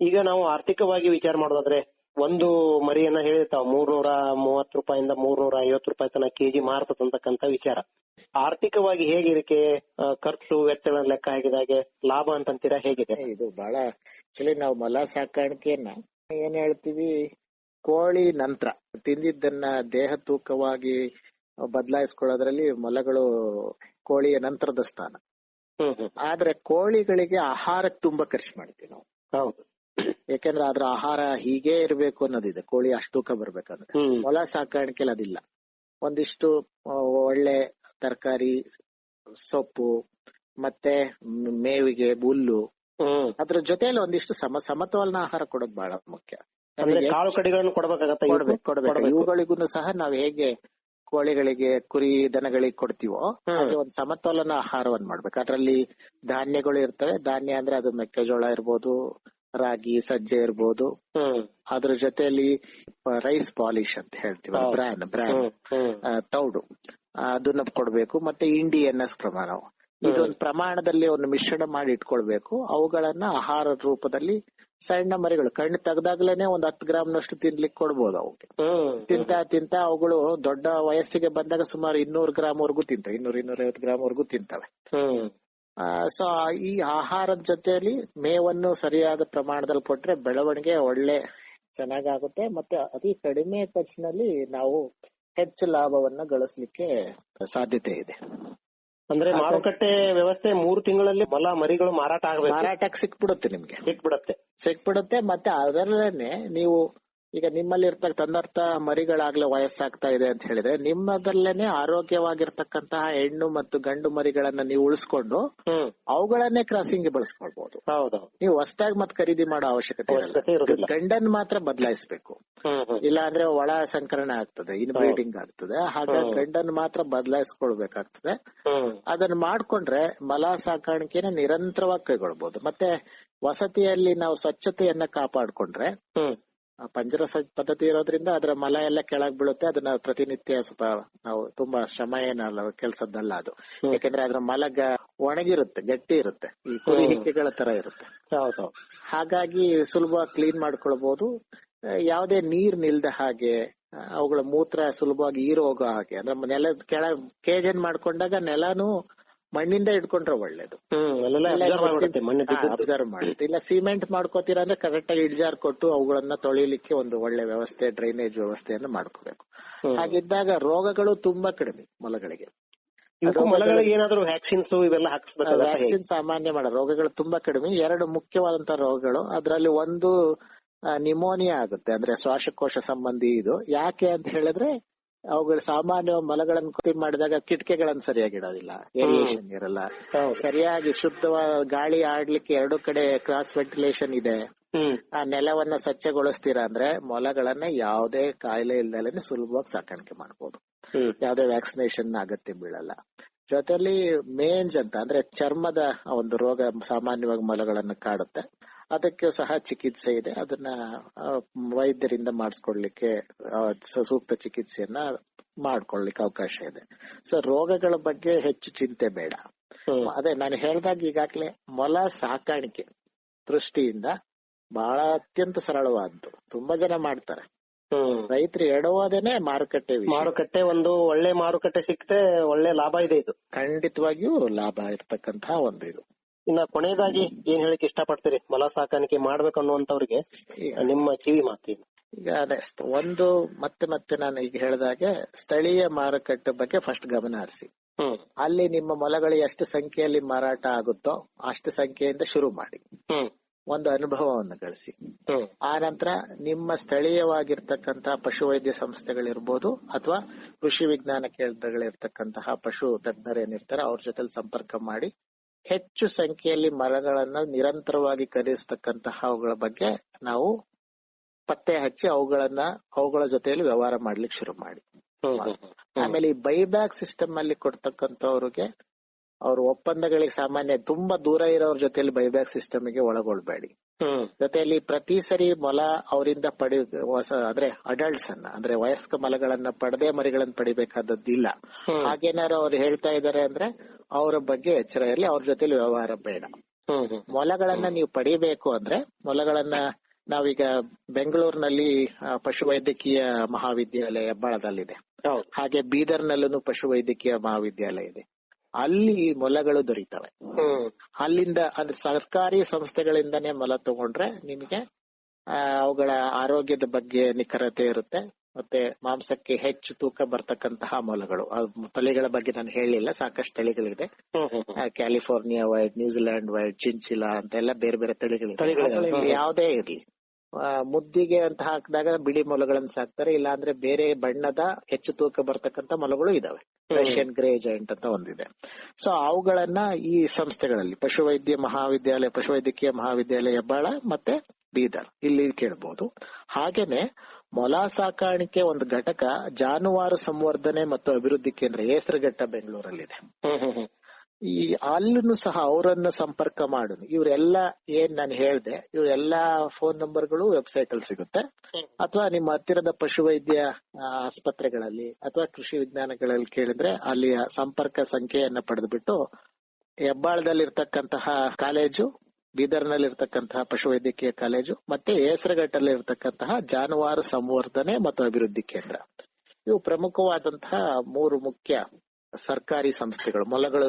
ಈಗ ನಾವು ಆರ್ಥಿಕವಾಗಿ ವಿಚಾರ ಮಾಡೋದಾದ್ರೆ ಒಂದು ಮರಿಯನ್ನ ಹೇಳಿರ್ತಾವ ಮೂರ್ನೂರ ಮೂವತ್ತು ರೂಪಾಯಿಂದ ಮೂರ್ನೂರ ಐವತ್ತು ರೂಪಾಯಿ ತನಕ ಕೆಜಿ ಮಾರ್ತದಂತಕ್ಕಂತ ವಿಚಾರ. ಆರ್ಥಿಕವಾಗಿ ಹೇಗೆ ಇದಕ್ಕೆ ಆ, ಖರ್ಚು ವೆಚ್ಚಗಳನ್ನ ಲೆಕ್ಕ ಹಾಕಿದಾಗೆ ಲಾಭ ಅಂತಂತೀರಾ ಹೇಗಿದೆ? ಇದು ಬಹಳ ಆಕ್ಚುಲಿ ನಾವು ಮೊಲ ಸಾಕಾಣಿಕೆಯನ್ನ ಏನ್ ಹೇಳ್ತೀವಿ? ಕೋಳಿ ನಂತರ. ತಿಂದಿದ್ದನ್ನ ದೇಹ ತೂಕವಾಗಿ ಬದಲಾಯಿಸ್ಕೊಳ್ಳೋದ್ರಲ್ಲಿ ಮೊಲಗಳು ಕೋಳಿಯ ನಂತರದ ಸ್ಥಾನ. ಆದ್ರೆ ಕೋಳಿಗಳಿಗೆ ಆಹಾರಕ್ಕೆ ತುಂಬಾ ಖರ್ಚು ಮಾಡ್ತೀವಿ ನಾವು. ಹೌದು. ಯಾಕಂದ್ರೆ ಅದ್ರ ಆಹಾರ ಹೀಗೆ ಇರ್ಬೇಕು ಅನ್ನೋದಿದೆ. ಕೋಳಿ ಅಷ್ಟು ತೂಕ ಬರ್ಬೇಕಂದ್ರೆ. ಮೊಲ ಸಾಕಾಣಿಕೆಲಿ ಅದಿಲ್ಲ. ಒಂದಿಷ್ಟು ಒಳ್ಳೆ ತರಕಾರಿ ಸೊಪ್ಪು ಮತ್ತೆ ಮೇವಿಗೆ ಹುಲ್ಲು ಅದ್ರ ಜೊತೆಯಲ್ಲಿ ಒಂದಿಷ್ಟು ಸಮ ಸಮತೋಲನ ಆಹಾರ ಕೊಡೋದು ಬಹಳ ಮುಖ್ಯ. ಅಂದ್ರೆ ಕಾಳು ಕಡಿಗಳನ್ನು ಕೊಡಬೇಕಾಗತ್ತೆ ಕೊಡ್ಬೇಕು ಕೊಡ್ಬೇಕು. ಇವುಗಳಿಗೂ ಸಹ ನಾವ್ ಹೇಗೆ ಕೋಳಿಗಳಿಗೆ ಕುರಿ ದನಗಳಿಗೆ ಕೊಡ್ತೀವೋ. ಹಾಗೆ ಒಂದು ಸಮತೋಲನ ಆಹಾರವನ್ನ ಮಾಡ್ಬೇಕು. ಅದ್ರಲ್ಲಿ ಧಾನ್ಯಗಳು ಇರ್ತವೆ. ಧಾನ್ಯ ಅಂದ್ರೆ ಅದು ಮೆಕ್ಕೆಜೋಳ ಇರ್ಬೋದು ರಾಗಿ ಸಜ್ಜೆ ಇರ್ಬೋದು. ಅದ್ರ ಜೊತೆಯಲ್ಲಿ ರೈಸ್ ಪಾಲಿಶ್ ಅಂತ ಹೇಳ್ತೀವಿ. ಬ್ರ್ಯಾನ್ ಬ್ರಾನ್ ಬ್ರಾನ್ ತೌಡು. ಅದನ್ನ ಕೊಡ್ಬೇಕು. ಮತ್ತೆ ಇಂಡಿ ಎನ್ ಎಸ್ ಪ್ರಮಾಣ ಇದೊಂದು ಪ್ರಮಾಣದಲ್ಲಿ ಒಂದು ಮಿಶ್ರಣ ಮಾಡಿ ಇಟ್ಕೊಳ್ಬೇಕು. ಅವುಗಳನ್ನ ಆಹಾರ ರೂಪದಲ್ಲಿ ಸಣ್ಣ ಮರಿಗಳು ಕಣ್ಣು ತೆಗ್ದಾಗ್ಲೇನೆ ಒಂದ್ ಹತ್ತು ಗ್ರಾಮ್ನಷ್ಟು ತಿನ್ಲಿಕ್ ಕೊಡ್ಬೋದು ಅವಕ್ಕೆ ತಿಂತಾ ತಿಂತ ಅವುಗಳು ದೊಡ್ಡ ವಯಸ್ಸಿಗೆ ಬಂದಾಗ ಸುಮಾರು ಇನ್ನೂರು ಗ್ರಾಮ್ ವರೆಗೂ ತಿಂತವೆ. ಇನ್ನೂರ ಇನ್ನೂರೈವತ್ತು ಗ್ರಾಮ್ ವರೆಗೂ ತಿಂತವೆ ಸೊ ಈ ಆಹಾರದ ಜೊತೆಯಲ್ಲಿ ಮೇವನ್ನು ಸರಿಯಾದ ಪ್ರಮಾಣದಲ್ಲಿ ಕೊಟ್ರೆ ಬೆಳವಣಿಗೆ ಒಳ್ಳೆ ಚೆನ್ನಾಗಾಗುತ್ತೆ. ಮತ್ತೆ ಅತಿ ಕಡಿಮೆ ಖರ್ಚಿನಲ್ಲಿ ನಾವು ಹೆಚ್ಚು ಲಾಭವನ್ನ ಗಳಿಸ್ಲಿಕ್ಕೆ ಸಾಧ್ಯತೆ ಇದೆ. ಅಂದ್ರೆ ಮಾರುಕಟ್ಟೆ ವ್ಯವಸ್ಥೆ ಮೂರು ತಿಂಗಳಲ್ಲಿ ಮೊಲ ಮರಿಗಳು ಮಾರಾಟ ಆಗ್ಬೇಕು. ಮಾರಾಟಕ್ಕೆ ಸಿಕ್ಬಿಡುತ್ತೆ ನಿಮ್ಗೆ. ಸಿಕ್ಬಿಡುತ್ತೆ. ಸಿಕ್ಬಿಡುತ್ತೆ ಮತ್ತೆ ಅದರಲ್ಲೇನೆ ನೀವು ಈಗ ನಿಮ್ಮಲ್ಲಿ ಇರ್ತಕ್ಕ ತಂದರ್ಥ ಮರಿಗಳಾಗ್ಲೇ ವಯಸ್ಸಾಗ್ತಾ ಇದೆ ಅಂತ ಹೇಳಿದ್ರೆ ನಿಮ್ಮದ್ರಲ್ಲೇನೆ ಆರೋಗ್ಯವಾಗಿರ್ತಕ್ಕಂತಹ ಹೆಣ್ಣು ಮತ್ತು ಗಂಡು ಮರಿಗಳನ್ನ ನೀವು ಉಳಿಸ್ಕೊಂಡು ಅವುಗಳನ್ನೇ ಕ್ರಾಸಿಂಗ್ ಬಳಸ್ಕೊಳ್ಬಹುದು ಹೌದು ನೀವು ಹೊಸದಾಗಿ ಮತ್ತೆ ಖರೀದಿ ಮಾಡೋ ಅವಶ್ಯಕತೆ ಗಂಡನ್ ಮಾತ್ರ ಬದಲಾಯಿಸಬೇಕು. ಇಲ್ಲಾಂದ್ರೆ ಹ್ಮ್. ಇಲ್ಲ ಅಂದ್ರೆ ಒಳ ಸಂಕರಣ ಆಗ್ತದೆ ಇನ್ಬ್ರೀಡಿಂಗ್ ಆಗ್ತದೆ. ಹಾಗಾಗಿ. ಗಂಡನ್ ಮಾತ್ರ ಬದಲಾಯಿಸ್ಕೊಳ್ಬೇಕಾಗ್ತದೆ. ಅದನ್ನ ಮಾಡ್ಕೊಂಡ್ರೆ ಮಲ ಸಾಕಾಣಿಕೆನ ನಿರಂತರವಾಗಿ ಕೈಗೊಳ್ಬಹುದು ಮತ್ತೆ ವಸತಿಯಲ್ಲಿ ನಾವು ಸ್ವಚ್ಛತೆಯನ್ನ ಕಾಪಾಡ್ಕೊಂಡ್ರೆ ಪಂಜರ ಪದ್ಧತಿ ಇರೋದ್ರಿಂದ ಅದರ ಮಲ ಎಲ್ಲ ಕೆಳಗ್ ಬೀಳುತ್ತೆ ಅದನ್ನ ಪ್ರತಿನಿತ್ಯ ಸ್ವಲ್ಪ ನಾವು ತುಂಬಾ ಶ್ರಮ ಏನಲ್ಲ ಕೆಲ್ಸದ್ದಲ್ಲ ಅದು. ಯಾಕಂದ್ರೆ ಅದ್ರ ಮಲ ಒಣಗಿರುತ್ತೆ ಗಟ್ಟಿ ಇರುತ್ತೆ. ಈ ಕುರಿ. ಹಿಕ್ಕೆಗಳ ತರ ಇರುತ್ತೆ. ಹೌದು. ಹಾಗಾಗಿ ಸುಲಭವಾಗಿ ಕ್ಲೀನ್ ಮಾಡ್ಕೊಳ್ಬಹುದು ಯಾವದೇ ನೀರ್ ನಿಲ್ದ ಹಾಗೆ ಅವುಗಳ ಮೂತ್ರ ಸುಲಭವಾಗಿ ಈರೋಗೋ ಹೋಗೋ ಹಾಗೆ. ಅಂದ್ರೆ ನೆಲದ ಕೆಳ ಕೇಜನ್ ಮಾಡ್ಕೊಂಡಾಗ ನೆಲನು ಮಣ್ಣಿಂದ ಇಟ್ಕೊಂಡ್ರೆ ಒಳ್ಳೇದು. ಅಬ್ಸರ್ವ್ ಮಾಡುತ್ತೆ. ಇಲ್ಲ ಸಿಮೆಂಟ್ ಮಾಡ್ಕೋತೀರಾ ಅಂದ್ರೆ ಕರೆಕ್ಟ್ ಆಗಿ ಇಡ್ಜಾರ್ ಕೊಟ್ಟು ಅವುಗಳನ್ನ ತೊಳಿಲಿಕ್ಕೆ ಒಂದು ಒಳ್ಳೆ ವ್ಯವಸ್ಥೆ ಡ್ರೈನೇಜ್ ವ್ಯವಸ್ಥೆಯನ್ನು ಮಾಡ್ಕೋಬೇಕು. ಹಾಗಿದ್ದಾಗ ರೋಗಗಳು ತುಂಬಾ ಕಡಿಮೆ ಮೊಲಗಳಿಗೆ. ಏನಾದ್ರು ವ್ಯಾಕ್ಸಿನ್ಸ್ ಇವೆಲ್ಲ ವ್ಯಾಕ್ಸಿನ್ ಸಾಮಾನ್ಯ ಮಾಡ ರೋಗಗಳು ತುಂಬಾ ಕಡಿಮೆ. ಎರಡು ಮುಖ್ಯವಾದಂತಹ ರೋಗಗಳು ಅದರಲ್ಲಿ ಒಂದು ನಿಮೋನಿಯಾ ಆಗುತ್ತೆ ಅಂದ್ರೆ ಶ್ವಾಸಕೋಶ ಸಂಬಂಧಿ ಇದು. ಯಾಕೆ ಅಂತ ಹೇಳಿದ್ರೆ ಅವುಗಳು ಸಾಮಾನ್ಯ ಮಲಗಳನ್ನು ಕೃತಿ ಮಾಡಿದಾಗ ಕಿಟಕಿಗಳನ್ನ ಸರಿಯಾಗಿ ಇಡೋದಿಲ್ಲ ಏರಿಯೇಷನ್ ಇರಲ್ಲ. ಸರಿಯಾಗಿ ಶುದ್ಧವಾದ ಗಾಳಿ ಆಡ್ಲಿಕ್ಕೆ ಎರಡು ಕಡೆ ಕ್ರಾಸ್ ವೆಂಟಿಲೇಷನ್ ಇದೆ. ಆ ನೆಲವನ್ನ ಸ್ವಚ್ಛಗೊಳಿಸ್ತೀರಾ ಅಂದ್ರೆ ಮೊಲಗಳನ್ನ ಯಾವುದೇ ಕಾಯಿಲೆ ಇಲ್ದಲೇನೆ ಸುಲಭವಾಗಿ ಸಾಕಾಣಿಕೆ ಮಾಡಬಹುದು ಯಾವುದೇ ವ್ಯಾಕ್ಸಿನೇಷನ್ ಅಗತ್ಯ ಬೀಳಲ್ಲ. ಜೊತೆಲಿ ಮೇನ್ಸ್ ಅಂತ ಅಂದ್ರೆ ಚರ್ಮದ ಒಂದು ರೋಗ ಸಾಮಾನ್ಯವಾಗಿ ಮೊಲಗಳನ್ನ ಕಾಡುತ್ತೆ. ಅದಕ್ಕೆ ಸಹ ಚಿಕಿತ್ಸೆ ಇದೆ. ಅದನ್ನ ವೈದ್ಯರಿಂದ ಮಾಡಿಸ್ಕೊಡ್ಲಿಕ್ಕೆ ಸೂಕ್ತ ಚಿಕಿತ್ಸೆಯನ್ನ ಮಾಡ್ಕೊಳ್ಲಿಕ್ಕೆ ಅವಕಾಶ ಇದೆ. ಸೊ ರೋಗಗಳ ಬಗ್ಗೆ ಹೆಚ್ಚು ಚಿಂತೆ ಬೇಡ. ಅದೇ ನಾನು ಹೇಳ್ದಾಗ ಈಗಾಗ್ಲೇ ಮೊಲ ಸಾಕಾಣಿಕೆ ದೃಷ್ಟಿಯಿಂದ ಬಹಳ ಅತ್ಯಂತ ಸರಳವಾದ್ದು. ತುಂಬಾ ಜನ ಮಾಡ್ತಾರೆ. ರೈತರು ಎಡವೋದೇನೆ ಮಾರುಕಟ್ಟೆ ಮಾರುಕಟ್ಟೆ ಒಂದು ಒಳ್ಳೆ ಮಾರುಕಟ್ಟೆ ಸಿಕ್ತೆ ಒಳ್ಳೆ ಲಾಭ ಇದೆ ಇದು. ಖಂಡಿತವಾಗಿಯೂ ಲಾಭ ಇರ್ತಕ್ಕಂತಹ ಒಂದು ಇದು. ಇನ್ನ ಕೊನೆಯದಾಗಿ ಏನ್ ಹೇಳಕ್ ಇಷ್ಟಪಡ್ತೀರಿ? ಮೊಲ ಸಾಕಾಣಿಕೆ ಮಾಡ್ಬೇಕು ಅನ್ನುವಂತವ್ರಿಗೆ ನಿಮ್ಮ ಕಿವಿ ಮಾತಿ ಈಗ ಅದೇ ಒಂದು ಮತ್ತೆ ಮತ್ತೆ ನಾನು ಈಗ ಹೇಳಿದಾಗೆ ಸ್ಥಳೀಯ ಮಾರುಕಟ್ಟೆ ಬಗ್ಗೆ ಫಸ್ಟ್ ಗಮನ ಹರಿಸಿ. ಅಲ್ಲಿ ನಿಮ್ಮ ಮೊಲಗಳು ಎಷ್ಟು ಸಂಖ್ಯೆಯಲ್ಲಿ ಮಾರಾಟ ಆಗುತ್ತೋ ಅಷ್ಟು ಸಂಖ್ಯೆಯಿಂದ ಶುರು ಮಾಡಿ. ಒಂದು ಅನುಭವವನ್ನು ಗಳಿಸಿ. ಆ ನಂತರ ನಿಮ್ಮ ಸ್ಥಳೀಯವಾಗಿರ್ತಕ್ಕಂತಹ ಪಶುವೈದ್ಯ ಸಂಸ್ಥೆಗಳಿರ್ಬೋದು ಅಥವಾ ಕೃಷಿ ವಿಜ್ಞಾನ ಕೇಂದ್ರಗಳಿರ್ತಕ್ಕಂತಹ ಪಶು ತಜ್ಞರೇನಿರ್ತಾರೆ ಅವ್ರ ಜೊತೆ ಸಂಪರ್ಕ ಮಾಡಿ ಹೆಚ್ಚು ಸಂಖ್ಯೆಯಲ್ಲಿ ಮರಗಳನ್ನ ನಿರಂತರವಾಗಿ ಖರೀದಿಸತಕ್ಕಂತಹ ಅವುಗಳ ಬಗ್ಗೆ ನಾವು ಪತ್ತೆ ಹಚ್ಚಿ ಅವುಗಳನ್ನ ಅವುಗಳ ಜೊತೆಯಲ್ಲಿ ವ್ಯವಹಾರ ಮಾಡ್ಲಿಕ್ಕೆ ಶುರು ಮಾಡಿ. ಆಮೇಲೆ ಈ ಬೈಬ್ಯಾಕ್ ಸಿಸ್ಟಮ್ ಅಲ್ಲಿ ಕೊಡ್ತಕ್ಕಂಥವ್ರಿಗೆ ಅವ್ರ ಒಪ್ಪಂದಗಳಿಗೆ ಸಾಮಾನ್ಯ ತುಂಬಾ ದೂರ ಇರೋರ ಜೊತೆಯಲ್ಲಿ ಬೈಬ್ಯಾಕ್ ಸಿಸ್ಟಮ್ಗೆ ಒಳಗೊಳ್ಬೇಡಿ. ಜೊತೆಯಲ್ಲಿ ಪ್ರತಿ ಸರಿ ಮೊಲ ಅವರಿಂದ ಪಡಿ ಹೊಸ ಅಂದ್ರೆ ಅಡಲ್ಟ್ಸ್ ಅನ್ನ ಅಂದ್ರೆ ವಯಸ್ಕ ಮಲಗಳನ್ನ ಪಡೆದೇ ಮರಿಗಳನ್ನ ಪಡಿಬೇಕಾದದ್ದಿಲ್ಲ. ಇಲ್ಲ ಹಾಗೇನಾರು ಅವ್ರು ಹೇಳ್ತಾ ಇದಾರೆ ಅಂದ್ರೆ ಅವರ ಬಗ್ಗೆ ಎಚ್ಚರ ಇರಲಿ ಅವ್ರ ಜೊತೆಲಿ ವ್ಯವಹಾರ ಬೇಡ. ಮೊಲಗಳನ್ನ ನೀವು ಪಡಿಬೇಕು ಅಂದ್ರೆ ಮೊಲಗಳನ್ನ ನಾವೀಗ ಬೆಂಗಳೂರಿನಲ್ಲಿ ಪಶುವೈದ್ಯಕೀಯ ಮಹಾವಿದ್ಯಾಲಯ ಹೆಬ್ಬಾಳದಲ್ಲಿದೆ. ಹಾಗೆ ಬೀದರ್ನಲ್ಲೂ ಪಶುವೈದ್ಯಕೀಯ ಮಹಾವಿದ್ಯಾಲಯ ಇದೆ. ಅಲ್ಲಿ ಮೊಲಗಳು ದೊರೀತವೆ. ಅಲ್ಲಿಂದ ಅಂದ್ರೆ ಸರ್ಕಾರಿ ಸಂಸ್ಥೆಗಳಿಂದನೇ ಮೊಲ ತಗೊಂಡ್ರೆ ನಿಮಗೆ ಆ, ಅವುಗಳ ಆರೋಗ್ಯದ ಬಗ್ಗೆ ನಿಖರತೆ ಇರುತ್ತೆ. ಮತ್ತೆ ಮಾಂಸಕ್ಕೆ ಹೆಚ್ಚು ತೂಕ ಬರ್ತಕ್ಕಂತಹ ಮೊಲಗಳು. ತಳಿಗಳ ಬಗ್ಗೆ ನಾನು ಹೇಳಿಲ್ಲ ಸಾಕಷ್ಟು ತಳಿಗಳಿದೆ. California white New Zealand white chinchilla ಅಂತ ಎಲ್ಲ ಬೇರೆ ಬೇರೆ ತಳಿಗಳಿದೆ. ಯಾವುದೇ ಇರ್ಲಿ. ಮುದ್ದಿಗೆ ಅಂತ ಹಾಕಿದಾಗ ಬಿಳಿ ಮೊಲಗಳನ್ನು ಸಾಕ್ತಾರೆ ಇಲ್ಲಾಂದ್ರೆ ಬೇರೆ ಬಣ್ಣದ ಹೆಚ್ಚು ತೂಕ ಬರ್ತಕ್ಕಂತ ಮೊಲಗಳು ಇದಾವೆ. ರಷ್ಯನ್ ಗ್ರೇ ಜಾಯಿಂಟ್ ಅಂತ ಒಂದಿದೆ. ಸೊ ಅವುಗಳನ್ನ ಈ ಸಂಸ್ಥೆಗಳಲ್ಲಿ ಪಶುವೈದ್ಯ ಮಹಾವಿದ್ಯಾಲಯ ಪಶುವೈದ್ಯಕೀಯ ಮಹಾವಿದ್ಯಾಲಯ ಹೆಬ್ಬಾಳ ಮತ್ತೆ ಬೀದರ್. ಇಲ್ಲಿ ಕೇಳಬಹುದು ಹಾಗೇನೆ ಮೊಲ ಸಾಕಾಣಿಕೆ ಒಂದು ಘಟಕ ಜಾನುವಾರು ಸಂವರ್ಧನೆ ಮತ್ತು ಅಭಿವೃದ್ಧಿ ಕೇಂದ್ರ ಹೆಸರುಘಟ್ಟ ಬೆಂಗಳೂರಲ್ಲಿದೆ. ಈ ಅಲ್ಲೂ ಸಹ ಅವರನ್ನ ಸಂಪರ್ಕ ಮಾಡು ಇವರೆಲ್ಲ ಏನ್ ನಾನು ಹೇಳ್ದೆ ಇವರೆಲ್ಲಾ ಫೋನ್ ನಂಬರ್ಗಳು ವೆಬ್ಸೈಟ್ ಅಲ್ಲಿ ಸಿಗುತ್ತೆ. ಅಥವಾ ನಿಮ್ಮ ಹತ್ತಿರದ ಪಶುವೈದ್ಯ ಆಸ್ಪತ್ರೆಗಳಲ್ಲಿ ಅಥವಾ ಕೃಷಿ ವಿಜ್ಞಾನಗಳಲ್ಲಿ ಕೇಳಿದ್ರೆ ಅಲ್ಲಿಯ ಸಂಪರ್ಕ ಸಂಖ್ಯೆಯನ್ನ ಹೆಬ್ಬಾಳದಲ್ಲಿ ಹೆಬ್ಬಾಳದಲ್ಲಿರ್ತಕ್ಕಂತಹ ಕಾಲೇಜು ಬೀದರ್ನಲ್ಲಿರ್ತಕ್ಕಂತಹ ಪಶುವೈದ್ಯಕೀಯ ಕಾಲೇಜು ಮತ್ತೆ ಹೆಸರಘಟ್ಟಲ್ಲಿ ಇರತಕ್ಕಂತಹ ಜಾನುವಾರು ಸಂವರ್ಧನೆ ಮತ್ತು ಅಭಿವೃದ್ಧಿ ಕೇಂದ್ರ. ಇವು ಪ್ರಮುಖವಾದಂತಹ ಮೂರು ಮುಖ್ಯ ಸರ್ಕಾರಿ ಸಂಸ್ಥೆಗಳು ಮೊಲಗಳು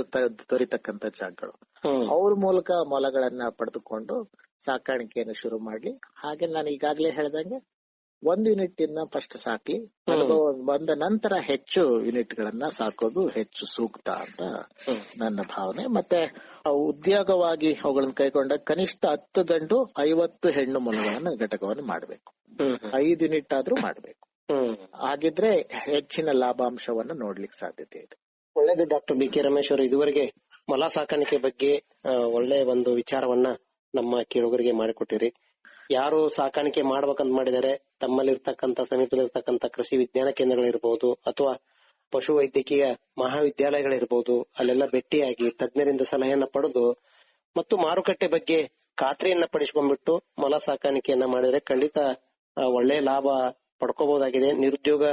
ದೊರೆತಕ್ಕಂತ ಜಾಗಗಳು. ಅವ್ರ ಮೂಲಕ ಮೊಲಗಳನ್ನ ಪಡೆದುಕೊಂಡು ಸಾಕಾಣಿಕೆಯನ್ನು ಶುರು ಮಾಡಿ ಹಾಗೆ ನಾನು ಈಗಾಗಲೇ ಹೇಳ್ದಂಗೆ ಒಂದು ಯೂನಿಟ್ ಇಂದ ಫಸ್ಟ್ ಸಾಕಿ ಅನುಭವ ಬಂದ ನಂತರ ಹೆಚ್ಚು ಯೂನಿಟ್ ಗಳನ್ನ ಸಾಕೋದು ಹೆಚ್ಚು ಸೂಕ್ತ ಅಂತ ನನ್ನ ಭಾವನೆ. ಮತ್ತೆ ಉದ್ಯೋಗವಾಗಿ ಅವುಗಳನ್ನ ಕೈಗೊಂಡ ಕನಿಷ್ಠ ಹತ್ತು ಗಂಡು ಐವತ್ತು ಹೆಣ್ಣು ಮೊಲಗಳನ್ನ ಘಟಕವನ್ನು ಮಾಡಬೇಕು. ಐದು ಯೂನಿಟ್ ಆದ್ರೂ ಮಾಡಬೇಕು. ಹಾಗಿದ್ರೆ ಹೆಚ್ಚಿನ ಲಾಭಾಂಶವನ್ನ ನೋಡ್ಲಿಕ್ಕೆ ಸಾಧ್ಯತೆ ಇದೆ. ಒಳ್ಳೇದು ಡಾಕ್ಟರ್ ಬಿ ಕೆ ರಮೇಶ್ ಅವರು. ಇದುವರೆಗೆ ಮೊಲ ಸಾಕಾಣಿಕೆ ಬಗ್ಗೆ ಒಳ್ಳೆ ಒಂದು ವಿಚಾರವನ್ನ ನಮ್ಮ ಕೇಳುಗರಿಗೆ ಮಾಡಿಕೊಟ್ಟಿರಿ. ಯಾರು ಸಾಕಾಣಿಕೆ ಮಾಡ್ಬೇಕಂತ ಮಾಡಿದರೆ ತಮ್ಮಲ್ಲಿರ್ತಕ್ಕಂತ ಸಮೀಪದಲ್ಲಿರ್ತಕ್ಕಂತ ಕೃಷಿ ವಿಜ್ಞಾನ ಕೇಂದ್ರಗಳಿರ್ಬಹುದು ಅಥವಾ ಪಶು ವೈದ್ಯಕೀಯ ಮಹಾವಿದ್ಯಾಲಯಗಳಿರ್ಬಹುದು ಅಲ್ಲೆಲ್ಲ ಭೇಟಿಯಾಗಿ ತಜ್ಞರಿಂದ ಸಲಹೆಯನ್ನ ಪಡೆದು ಮತ್ತು ಮಾರುಕಟ್ಟೆ ಬಗ್ಗೆ ಖಾತ್ರಿಯನ್ನ ಪಡಿಸ್ಕೊಂಡ್ಬಿಟ್ಟು ಮೊಲ ಸಾಕಾಣಿಕೆಯನ್ನ ಮಾಡಿದ್ರೆ ಖಂಡಿತ ಒಳ್ಳೆ ಲಾಭ ಪಡ್ಕೋಬಹುದಾಗಿದೆ. ನಿರುದ್ಯೋಗ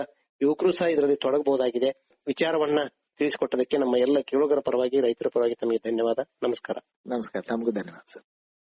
ಯುವಕರು ಸಹ ಇದರಲ್ಲಿ ತೊಡಗಬಹುದಾಗಿದೆ. ವಿಚಾರವನ್ನ ತಿಳಿಸಿಕೊಟ್ಟದಕ್ಕೆ ನಮ್ಮ ಎಲ್ಲ ಕೇಳುಗರ ಪರವಾಗಿ, ರೈತರ ಪರವಾಗಿ ತಮಗೆ ಧನ್ಯವಾದ. ನಮಸ್ಕಾರ. ನಮಸ್ಕಾರ. ತಮಗೂ ಧನ್ಯವಾದ, ಸರ್.